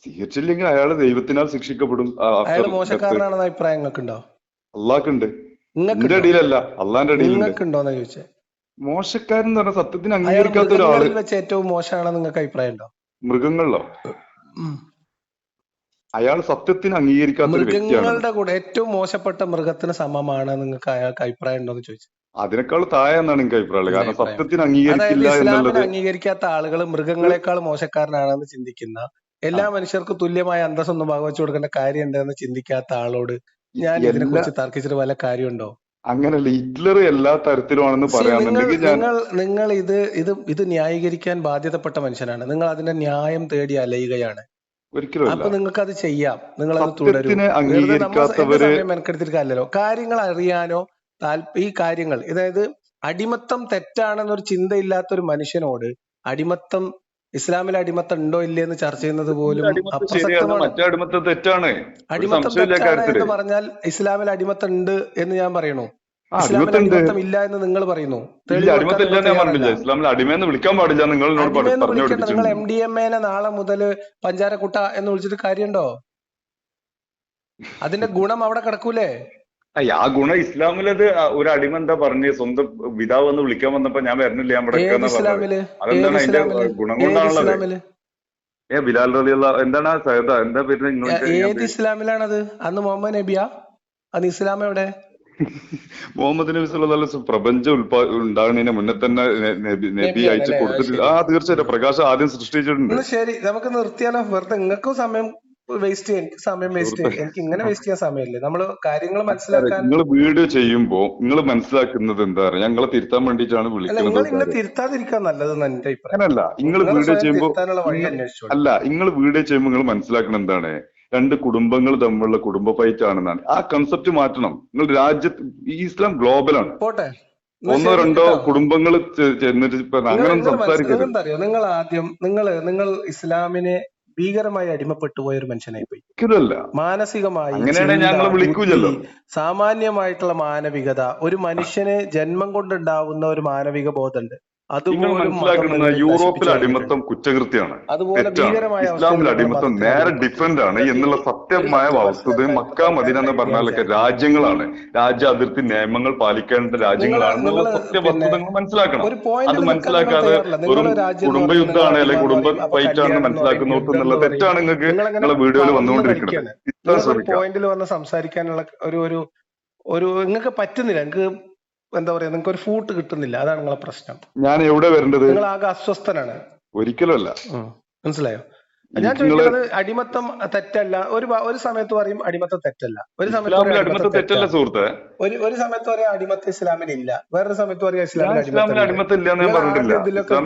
സ്വീകരിച്ചില്ലെങ്കിൽ അയാൾ ദൈവത്തിനാൽ ശിക്ഷിക്കപ്പെടും. അയാൾ. മോശക്കാരനാണെന്ന അഭിപ്രായം നിങ്ങൾക്കുണ്ടോ അള്ളാഹ്ക്കുണ്ട് എന്റെ അടിയിലല്ല അള്ളാന്റെ അടിയിലുണ്ട്. നിങ്ങൾക്കുണ്ടോന്ന് ചോദിച്ചേ? മോശക്കാരൻ എന്ന് പറഞ്ഞ സത്യത്തിന് അംഗീകരിക്കാത്ത ഒരാൾ വെച്ച് ഏറ്റവും മോശമാണെന്ന് നിങ്ങൾക്ക് അഭിപ്രായം ഉണ്ടോ മൃഗങ്ങളിലോ അയാൾ സത്യത്തിന് അംഗീകരിക്കാത്ത മൃഗങ്ങളുടെ കൂടെ ഏറ്റവും മോശപ്പെട്ട മൃഗത്തിന് സമമാണ് നിങ്ങൾക്ക് അയാൾക്ക് അഭിപ്രായം ഉണ്ടോ എന്ന് ചോദിച്ചു അതിനേക്കാൾ താഴെ എന്നാണ് എനിക്ക് അഭിപ്രായം കാരണം. സത്യത്തിന് അംഗീകരിക്കില്ല എന്നുള്ളത് അംഗീകരിക്കാത്ത ആളുകൾ മൃഗങ്ങളെക്കാൾ മോശക്കാരനാണെന്ന് ചിന്തിക്കുന്ന എല്ലാ മനുഷ്യർക്കും തുല്യമായ അന്തസ്സൊന്നും പകവച്ചു കൊടുക്കേണ്ട കാര്യം എന്താണെന്ന് ചിന്തിക്കാത്ത ആളോട് ഞാൻ ഇതിനെ കുറിച്ച് തർക്കിച്ചിട്ട് വല്ല കാര്യമുണ്ടോ? അങ്ങനല്ല ഹിറ്റ്ലർ എല്ലാ തരത്തിലുമാണെന്ന് പറയാന്നുണ്ടെങ്കിൽ നിങ്ങൾ നിങ്ങൾ ഇത് ഇത് ഇത് ന്യായീകരിക്കാൻ ബാധ്യതപ്പെട്ട മനുഷ്യനാണ്. നിങ്ങൾ അതിന്റെ ന്യായം തേടി അലയുകയാണ്. അപ്പൊ നിങ്ങൾക്ക് അത് ചെയ്യാം. നിങ്ങൾ അത് തുടരും. കാര്യങ്ങൾ അറിയാനോ ഈ കാര്യങ്ങൾ അതായത് അടിമത്തം തെറ്റാണെന്നൊരു ചിന്തയില്ലാത്ത ഒരു മനുഷ്യനോട് അടിമത്തം ഇസ്ലാമിൽ അടിമത്തം ഉണ്ടോ ഇല്ലേ എന്ന് ചർച്ച ചെയ്യുന്നത് പോലും അടിമത്തം തെറ്റാണ്. എന്ന് പറഞ്ഞാൽ ഇസ്ലാമിൽ അടിമത്തം ഉണ്ട് എന്ന് ഞാൻ പറയണു? ഇസ്ലാമിൽ അടിമത്തം ഇല്ല എന്ന് നിങ്ങൾ പറയുന്നു. ഇസ്ലാമിൽ അടിമയെന്ന് വിളിക്കാൻ പാടില്ല നിങ്ങൾ നിങ്ങൾ എം ഡി എം എനെ നാളെ മുതൽ പഞ്ചാരക്കുട്ട എന്ന് വിളിച്ചിട്ട് കാര്യമുണ്ടോ? അതിന്റെ ഗുണം അവിടെ കിടക്കൂലേ? ആ ഗുണം ഇസ്ലാമിലത് അത് ഒരു അടിമ എന്താ പറഞ്ഞ് സ്വന്തം പിതാവ് എന്ന് വിളിക്കാൻ വന്നപ്പോ ഞാൻ വരുന്നില്ല ഞാൻ ഇവിടെ അതെന്താണ് അതിന്റെ ഗുണം കൊണ്ടാണുള്ളത്? ഏ ബിലാൽ റലിയുള്ള എന്താണ് സഹദ എന്താ പേര് ഏത് ഇസ്ലാമിലാണത്? അന്ന് മുഹമ്മദ് നബിയാ? അന്ന് ഇസ്ലാം എവിടെ? മുഹമ്മദ് നബി വസല്ലം പ്രപഞ്ചം ഉൽപാ ഉണ്ടാകുന്നതിന് മുന്നേ തന്നെ നബി അയച്ചു അല്ലേ ആ തീർച്ചയായിട്ടും. പ്രകാശം ആദ്യം സൃഷ്ടിച്ചിട്ടുണ്ട്. ശരി നമുക്ക് നിർത്തിയാലോ? വെറുതെ നിങ്ങൾക്കും സമയം വേസ്റ്റ് ചെയ്യാൻ എനിക്ക് സമയം വേസ്റ്റ് ചെയ്യാൻ. ചെയ്യാം എനിക്ക് ഇങ്ങനെ വേസ്റ്റ് ചെയ്യാൻ സമയമില്ല. നമ്മൾ കാര്യങ്ങൾ മനസ്സിലാക്കാൻ നിങ്ങൾ വീഡിയോ ചെയ്യുമ്പോൾ നിങ്ങൾ മനസ്സിലാക്കുന്നത് എന്താ പറയുക ഞങ്ങളെ തിരുത്താൻ വേണ്ടിയിട്ടാണ് വിളിക്കുന്നത് നിങ്ങൾ ഇങ്ങനെ. തിരുത്താതിരിക്കാൻ നല്ലതെന്ന് എന്റെ അഭിപ്രായം. അല്ല നിങ്ങൾ വീഡിയോ സ്വയം ചെയ്യുമ്പോ തിരുത്താനുള്ള വഴി നിങ്ങൾ- അന്വേഷിച്ചോളൂ. അല്ല നിങ്ങൾ വീഡിയോ ചെയ്യുമ്പോൾ നിങ്ങൾ മനസ്സിലാക്കുന്നത് എന്താണ്? രണ്ട് കുടുംബങ്ങൾ തമ്മിലുള്ള കുടുംബ ഫൈറ്റ് ആണെന്നാണ് ആ കൺസെപ്റ്റ് മാറ്റണം. നിങ്ങൾ രാജ്യത്ത് ഈ ഇസ്ലാം ഗ്ലോബലാണ് പോട്ടെ. ഒന്നോ രണ്ടോ കുടുംബങ്ങൾ ചെന്നിട്ട് അങ്ങനെ സംസാരിക്കരുത്. നിങ്ങൾ ആദ്യം നിങ്ങൾ നിങ്ങൾ ഇസ്ലാമിനെ ഭീകരമായി അടിമപ്പെട്ടു പോയ ഒരു മനുഷ്യനായി പോയി. മാനസികമായി വിളിക്കൂലല്ലോ സാമാന്യമായിട്ടുള്ള മാനവികത ഒരു മനുഷ്യന് ജന്മം കൊണ്ടുണ്ടാവുന്ന ഒരു മാനവിക ബോധമുണ്ട്. നിങ്ങൾ അതുപോലും നിങ്ങളിൽ യൂറോപ്പിൽ അടിമത്തം കുറ്റകൃത്യമാണ്. ഇസ്ലാമിൽ അടിമത്തം നേരെ ഡിഫറെന്റ് ആണ് എന്നുള്ള സത്യമായ വസ്തുത മക്ക മദീന എന്ന് പറഞ്ഞാലൊക്കെ രാജ്യങ്ങളാണ്. രാജ്യ അതിർത്തി നിയമങ്ങൾ പാലിക്കേണ്ട രാജ്യങ്ങളാണ് രാജ്യങ്ങളാണെന്നുള്ള നിങ്ങൾ സത്യ പിന്നെ വസ്തുത നിങ്ങൾ മനസ്സിലാക്കണം അത് മനസ്സിലാക്കാതെ എന്ന് കുടുംബ യുദ്ധമാണ് അല്ലെങ്കിൽ കുടുംബ ഫൈറ്റാണെന്ന് എന്ന് എന്നുള്ള തെറ്റാണ് നിങ്ങൾക്ക് നിങ്ങൾ നിങ്ങളെ വീഡിയോയിൽ വന്നുകൊണ്ടിരിക്കുന്നത്. ഇത്ര ശ്രമിക്കാം. പോയിന്റിൽ വന്ന് സംസാരിക്കാനുള്ള ഒരു ഒരു ഒരു നിങ്ങൾക്ക് പറ്റുന്നില്ല. നിങ്ങൾക്ക് എന്താ പറയാ നിങ്ങൾക്ക് ഒരു ഫൂട്ട് കിട്ടുന്നില്ല. അതാണ് നിങ്ങളെ പ്രശ്നം. ഞാൻ എവിടെ വരേണ്ടത്? നിങ്ങൾ ആകെ അസ്വസ്ഥനാണ്. ഒരിക്കലും അല്ല. മനസ്സിലായോ? ഞാൻ ചോദിക്കുന്നത് അടിമത്തം തെറ്റല്ല. ഒരു ഒരു സമയത്ത് പറയും അടിമത്തം തെറ്റല്ല. ഒരു സമയത്ത് അടിമത്തം തെറ്റല്ല സുഹൃത്തെ. ഒരു ഒരു സമയത്ത് പറയാം അടിമത്തം ഇസ്ലാമിൽ ഇല്ല. വേറൊരു സമയത്ത് പറയാം അടിമത്തം ഇല്ല. ഞാൻ പറഞ്ഞിട്ടില്ല.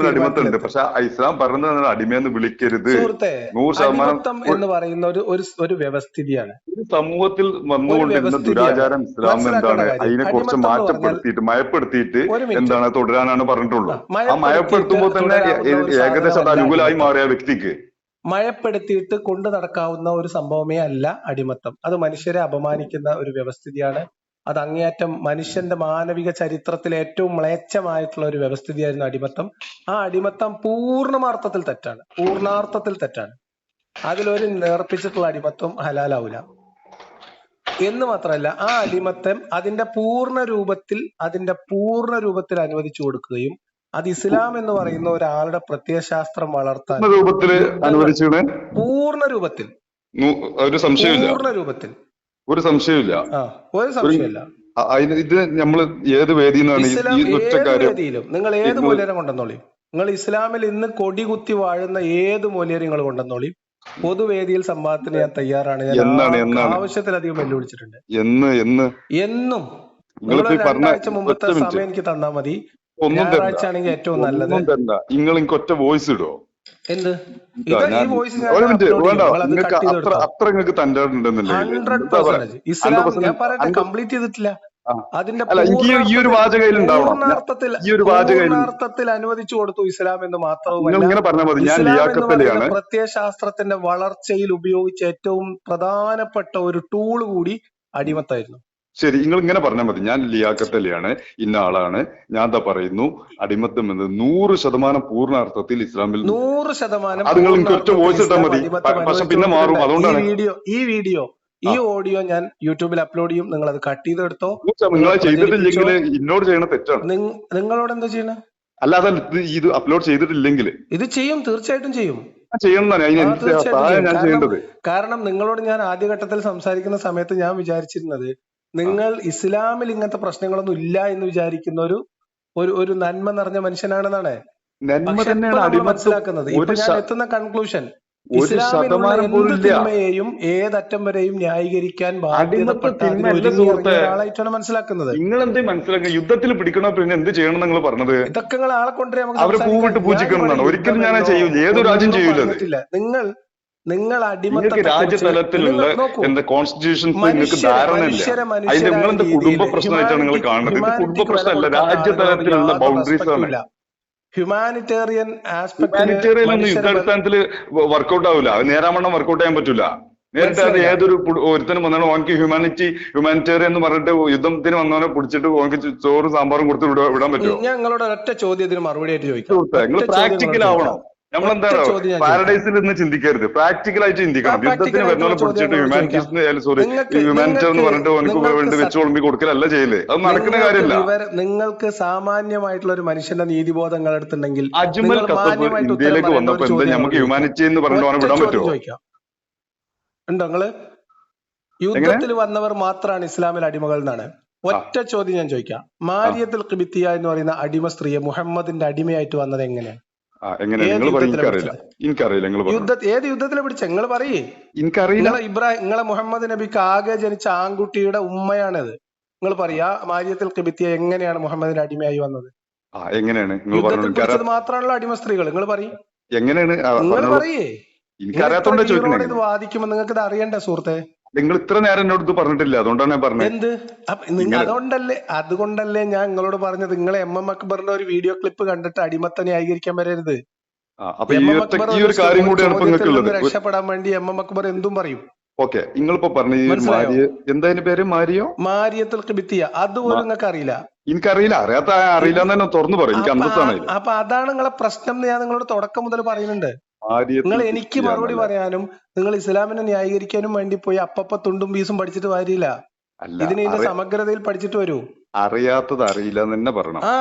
തീരുമാനത്തിലെത്തും പക്ഷെ ഇസ്ലാം പറഞ്ഞത് അടിമയെന്ന് വിളിക്കരുത്. സുഹൃത്തെ നൂറ് ശതമാനം അടിമത്തം എന്ന് പറയുന്ന ഒരു ഒരു വ്യവസ്ഥിതിയാണ്. സമൂഹത്തിൽ വന്നുകൊണ്ടിരുന്ന ദുരാചാരം ഇസ്ലാം എന്താണ്? അതിനെ കുറച്ച് മാറ്റപ്പെടുത്തിയിട്ട് മയപ്പെടുത്തിയിട്ട് എന്താണ്? തുടരാനാണ് പറഞ്ഞിട്ടുള്ളത്. ആ, ആ മയപ്പെടുത്തുമ്പോൾ തന്നെ ഏകദേശം അത് അനുകൂലമായി മാറിയ വ്യക്തിക്ക്. മയപ്പെടുത്തിയിട്ട് കൊണ്ടു നടക്കാവുന്ന ഒരു സംഭവമേ അല്ല അടിമത്തം. അത് മനുഷ്യരെ അപമാനിക്കുന്ന ഒരു വ്യവസ്ഥിതിയാണ്. അത് അങ്ങേയറ്റം മനുഷ്യന്റെ മാനവിക ചരിത്രത്തിൽ ഏറ്റവും മ്ലേച്ഛമായിട്ടുള്ള ഒരു വ്യവസ്ഥിതിയായിരുന്നു അടിമത്തം. ആ അടിമത്തം പൂർണമാർത്ഥത്തിൽ തെറ്റാണ്. പൂർണാർത്ഥത്തിൽ തെറ്റാണ്. അതിലൊരു നേർപ്പിച്ചിട്ടുള്ള അടിമത്തം ഹലാലാവൂല. എന്ന് മാത്രമല്ല ആ അടിമത്തം അതിന്റെ പൂർണ രൂപത്തിൽ അതിന്റെ പൂർണ രൂപത്തിൽ അനുവദിച്ചു കൊടുക്കുകയും അത് ഇസ്ലാം എന്ന് പറയുന്ന ഒരാളുടെ പ്രത്യയശാസ്ത്രം വളർത്താൻ രൂപത്തിൽ പൂർണ രൂപത്തിൽ. ഒരു സംശയമില്ല പൂർണ രൂപത്തിൽ. ഒരു സംശയമില്ല ഒരു സംശയമില്ല ഇത് നമ്മൾ ഏത് വേദിയിൽ കാര്യം വേദിയിലും നിങ്ങൾ ഏത് മൂല്യരം കൊണ്ടെന്നോളി നിങ്ങൾ ഇസ്ലാമിൽ ഇന്ന് കൊടി കുത്തി വാഴുന്ന ഏത് മൂല്യരും നിങ്ങൾ കൊണ്ടെന്നോളി പൊതുവേദിയിൽ സംവാദത്തിന് ഞാൻ തയ്യാറാണ്. ഞാൻ ആവശ്യത്തിലധികം വെല്ലുവിളിച്ചിട്ടുണ്ട്. എന്ന് എന്ന്? രണ്ടാഴ്ച മുമ്പത്തെ സമയം എനിക്ക് തന്നാ മതി. ഒന്നും തരണ്ട ഏറ്റവും നല്ലത്. തരണ്ട നിങ്ങൾ എനിക്ക് ഒറ്റ വോയിസ് ഇടോ. എന്ത്? ഒരു മിനിറ്റ് വേണ്ട. നിങ്ങൾക്ക് അത്ര അത്ര നിങ്ങൾക്ക് തന്റെ ഉണ്ടെന്നുണ്ടെങ്കിൽ ഹൺഡ്രഡ് എന്താ പറയാ? പെർസെന്റേജ് ഇസ്ലാം ഞാൻ 100% പറയട്ടെ 100% കംപ്ലീറ്റ് ചെയ്തിട്ടില്ല. അതിന്റെ ഈ- ഒരു ഈ ഒരു പൂർണാർത്ഥത്തിൽ അനുവദിച്ചു കൊടുത്തു ഇസ്ലാം എന്ന് നിങ്ങൾ മാത്രവുമല്ല. ഇങ്ങനെ പറഞ്ഞാൽ മതി. ഞാൻ ലിയാക്കത്തലിയാണ് പ്രത്യയശാസ്ത്രത്തിന്റെ വളർച്ചയിൽ ഉപയോഗിച്ച ഏറ്റവും പ്രധാനപ്പെട്ട ഒരു ടൂൾ കൂടി അടിമത്തായിരുന്നു. ശരി നിങ്ങൾ ഇങ്ങനെ പറഞ്ഞാൽ മതി. ഞാൻ ലിയാക്കത്തലിയാണ് ഇന്ന ആളാണ്. ഞാൻ എന്താ പറയുന്നു അടിമത്തം എന്ന്. നൂറ് ശതമാനം പൂർണാർത്ഥത്തിൽ ഇസ്ലാമിൽ നൂറ് ശതമാനം അത് നിങ്ങൾ എനിക്ക് ഒറ്റ വോയിസ് ഇട്ടാൽ മതി. പക്ഷെ പിന്നെ മാറും. അതുകൊണ്ടാണ് വീഡിയോ ഈ വീഡിയോ ഈ. ഓഡിയോ ഞാൻ യൂട്യൂബിൽ അപ്ലോഡ് ചെയ്യും. നിങ്ങൾ അത് കട്ട് ചെയ്തെടുത്തോ? നിങ്ങൾ ചെയ്തിട്ടില്ലെങ്കിൽ ഇന്നോട് ചെയ്യണ തെറ്റാണ്. നിങ്ങ- നിങ്ങളോട് എന്താ ചെയ്യണേ? അല്ലാതെ ഇത് അപ്ലോഡ് ചെയ്തിട്ടില്ലെങ്കിൽ. ഇത് ചെയ്യും തീർച്ചയായിട്ടും ചെയ്യും. ചെയ്യണം കാരണം നിങ്ങളോട് ഞാൻ ആദ്യഘട്ടത്തിൽ സംസാരിക്കുന്ന സമയത്ത് ഞാൻ വിചാരിച്ചിരുന്നത് നിങ്ങൾ ഇസ്ലാമിൽ ഇങ്ങനത്തെ പ്രശ്നങ്ങളൊന്നും ഇല്ല എന്ന് വിചാരിക്കുന്ന ഒരു ഒരു ഒരു നന്മ നിറഞ്ഞ മനുഷ്യനാണെന്നാണ്. നന്മ തന്നെയാണ് മനസ്സിലാക്കുന്നത്. ഇപ്പൊ ഞാൻ എത്തുന്ന കൺക്ലൂഷൻ ഒരു ഇസ്ലാമിലുള്ള എന്ത് പോലും തിന്മയെയും ഏതറ്റം വരെയും ന്യായീകരിക്കാൻ. ഒരാളായിട്ടാണ് മനസ്സിലാക്കുന്നത്. നിങ്ങൾ എന്തേ മനസ്സിലാക്കുക യുദ്ധത്തിൽ പിടിക്കണോ പിന്നെ എന്ത് ചെയ്യണം നിങ്ങൾ പറഞ്ഞത്? ഇതൊക്കെ നിങ്ങൾ ആളെ അവരെ പൂവിട്ട് പൂജിക്കണം എന്നാണ് ഒരിക്കലും ഞാൻ ചെയ്യൂല. ഏത് രാജ്യം ചെയ്യൂല നിങ്ങൾ നിങ്ങൾ രാജ്യതലത്തിലുള്ള എന്താ കോൺസ്റ്റിറ്റ്യൂഷൻസ് നിങ്ങൾക്ക് ധാരണയില്ല. ധാരണ ഇല്ല മനുഷ്യരെ അതിന് മനുഷ്യരായ നിങ്ങൾ എന്താ കുടുംബ പ്രശ്നമായിട്ടാണ് നിങ്ങൾ കാണുന്നത്? ഇത് കുടുംബ പ്രശ്നമല്ല. രാജ്യതലത്തിലുള്ള ബൗണ്ടറീസ് ആണ്. ഹ്യൂമാനിറ്റേറിയൻ ഹ്യൂമാനിറ്റേറിയൻ ഒന്നും യുദ്ധാടിസ്ഥാനത്തിൽ വർക്കൗട്ട് ആവില്ല അത് നേരാവണ്ണം വർക്കൗട്ട് ചെയ്യാൻ പറ്റൂല. നേരിട്ട് അത് ഏതൊരു ഒരുത്തനും വന്നാലും ഓനക്ക് ഹ്യൂമാനിറ്റി ഹ്യൂമാനിറ്റേറിയൻ എന്ന് പറഞ്ഞിട്ട് യുദ്ധത്തിന് വന്നവനെ പിടിച്ചിട്ട് ഓനക്ക് ചോറും സാമ്പാറും കൊടുത്ത് വിടാൻ പറ്റുമോ ഞാൻ നിങ്ങളോട് ഒറ്റ ചോദ്യത്തിന് മറുപടി ആയിട്ട് ചോദിക്കാം. പ്രാക്ടിക്കൽ ആവണം. ചോദിക്കാം. നമ്മളെന്താ ചോദ്യം ഞാൻ പാരഡൈസിൽ നിന്ന് ചിന്തിക്കരുത്. പ്രാക്ടിക്കൽ ആയിട്ട് ചിന്തിക്കണം. യുദ്ധത്തിന് വരുന്നോളം പിടിച്ചിട്ട് ചോദ്യം ഹ്യൂമാനിറ്റീസിന് സോറി നിങ്ങൾക്ക് ഹ്യൂമാനിറ്റർ എന്ന് പറഞ്ഞിട്ട് നിങ്ങൾക്ക് വേണ്ടി വെച്ച് വിളമ്പി കൊടുക്കലല്ല ചെയ്യൽ. അത് നടക്കുന്ന കാര്യമല്ല. നിങ്ങൾക്ക് സാമാന്യമായിട്ടുള്ള ഒരു മനുഷ്യന്റെ നീതിബോധങ്ങൾ എടുത്തുണ്ടെങ്കിൽ അജ്മൽ മാന്യമായിട്ട് ഇന്ത്യയിലേക്ക് വന്നപ്പോ എന്താ നമുക്ക് ഹ്യൂമാനിറ്റി എന്ന് പറഞ്ഞിട്ട് അവനെ വിടാൻ പറ്റുമോ ഉണ്ടോ നിങ്ങൾ? യുദ്ധത്തിൽ വന്നവർ മാത്രമാണ് ഇസ്ലാമിൽ അടിമകൾ എന്നാണ്. ഒറ്റ ചോദ്യം ഞാൻ ചോദിക്കാം. മാരിയത്തിൽ കിബിത്തിയ എന്ന് പറയുന്ന അടിമ സ്ത്രീയെ മുഹമ്മദിന്റെ അടിമയായിട്ട് വന്നത് എങ്ങനെയാണ്? ഏത് നിങ്ങൾ എനിക്കറിയില്ല. എനിക്കറിയില്ല നിങ്ങൾ യുദ്ധ ഏത് യുദ്ധത്തിലെ പിടിച്ച നിങ്ങൾ പറയേ. എനിക്കറിയില്ല. ഇബ്രാഹിം നിങ്ങളെ മുഹമ്മദ് നബിക്ക് ആകെ ജനിച്ച ആൺകുട്ടിയുടെ ഉമ്മയാണത്. നിങ്ങൾ പറയാ മാര്യത്തിൽ കിബിത്തിയ എങ്ങനെയാണ് മുഹമ്മദിന്റെ അടിമയായി വന്നത്? ആ എങ്ങനെയാണ്? നിങ്ങൾ മാത്രമാണല്ലോ അടിമ സ്ത്രീകൾ നിങ്ങൾ പറയും. എങ്ങനെയാണ്? നിങ്ങൾ. പറയേ. എനിക്കറിയാത്തോണ്ടാ വാദിക്കുമ്പോ നിങ്ങൾക്ക് ഇത് അറിയണ്ടേ സുഹൃത്തെ? നിങ്ങൾ ഇത്ര നേരം എന്നോട് ഇത് പറഞ്ഞിട്ടില്ല. അതുകൊണ്ടാണ് ഞാൻ പറഞ്ഞത്. എന്ത്? നിങ്ങൾ- അതുകൊണ്ടല്ലേ അതുകൊണ്ടല്ലേ ഞാൻ നിങ്ങളോട് പറഞ്ഞത്. നിങ്ങൾ എം എം അക്ബറിന്റെ ഒരു വീഡിയോ ക്ലിപ്പ് കണ്ടിട്ട് അടിമത്ത ന്യായീകരിക്കാൻ വരരുത്. രക്ഷപ്പെടാൻ വേണ്ടി എം എം അക്ബർ എന്തും പറയും. ഓക്കെ നിങ്ങളിപ്പോ പറഞ്ഞ ഈ ഒരു മാരിയ എന്താ അതിന്റെ പേര്? മാരിയോ? മാരിയത്തുൽ കിബിത്തിയ അതുപോലും നിങ്ങൾക്ക് അറിയില്ല. എനിക്കറിയില്ല. അറിയാത്ത അറിയില്ല എന്ന് തന്നെ തുറന്നു പറയും. എനിക്ക് അപ്പൊ അന്തസ്സാണ് ആ- അപ്പൊ അതാണ് നിങ്ങളെ പ്രശ്നം ഞാൻ നിങ്ങളോട് തുടക്കം മുതൽ പറയുന്നുണ്ട്. നിങ്ങൾ എനിക്ക് മറുപടി പറയാനും നിങ്ങൾ ഇസ്ലാമിനെ ന്യായീകരിക്കാനും വേണ്ടി പോയി അപ്പപ്പ തുണ്ടും പീസും പഠിച്ചിട്ട് കാര്യമില്ല. അല്ല ഇതിനെ ഇതിന്റെ സമഗ്രതയിൽ പഠിച്ചിട്ട് വരൂ. അറിയാത്തത് അറിയില്ല എന്ന് തന്നെ പറഞ്ഞു ആ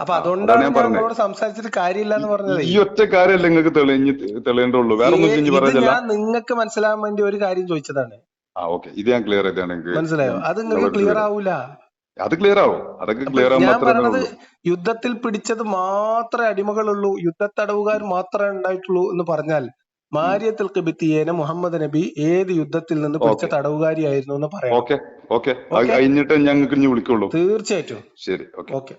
അപ്പൊ അതുകൊണ്ടാണ് ഞാൻ പറഞ്ഞത്. നിങ്ങളോട് സംസാരിച്ചിട്ട് കാര്യമില്ല എന്ന് പറഞ്ഞത്. ഈ ഒറ്റ കാര്യമല്ല നിങ്ങൾക്ക് തെളിഞ്ഞ് തെളിയേണ്ടുള്ളൂ വേറെ ഒന്നും ഞാൻ നിങ്ങൾക്ക് മനസ്സിലാവാൻ വേണ്ടി ഒരു കാര്യം ചോദിച്ചതാണ്. ആ ഓക്കെ. ഇത് ഞാൻ ക്ലിയർ ചെയ്താണ് മനസ്സിലായോ? അത് നിങ്ങൾക്ക് ക്ലിയർ. ആവൂല. അത് ക്ലിയർ ആവും. അതൊക്കെ ക്ലിയർ ഞാൻ ഉള്ളൂ. യുദ്ധത്തിൽ പിടിച്ചത് മാത്രമേ അടിമകളുള്ളൂ. യുദ്ധത്തടവുകാർ മാത്രമേ ഉണ്ടായിട്ടുള്ളൂ എന്ന് പറഞ്ഞാൽ മാരിയത്തിൽ കിബിത്തിയേനെ മുഹമ്മദ് നബി ഏത് യുദ്ധത്തിൽ നിന്ന് പിടിച്ച. തടവുകാരിയായിരുന്നു എന്ന് പറയാം. Okay okay. കഴിഞ്ഞിട്ട് ഞങ്ങൾക്ക് ഇനി വിളിക്കുള്ളൂ. തീർച്ചയായിട്ടും. ശരി ഓക്കെ.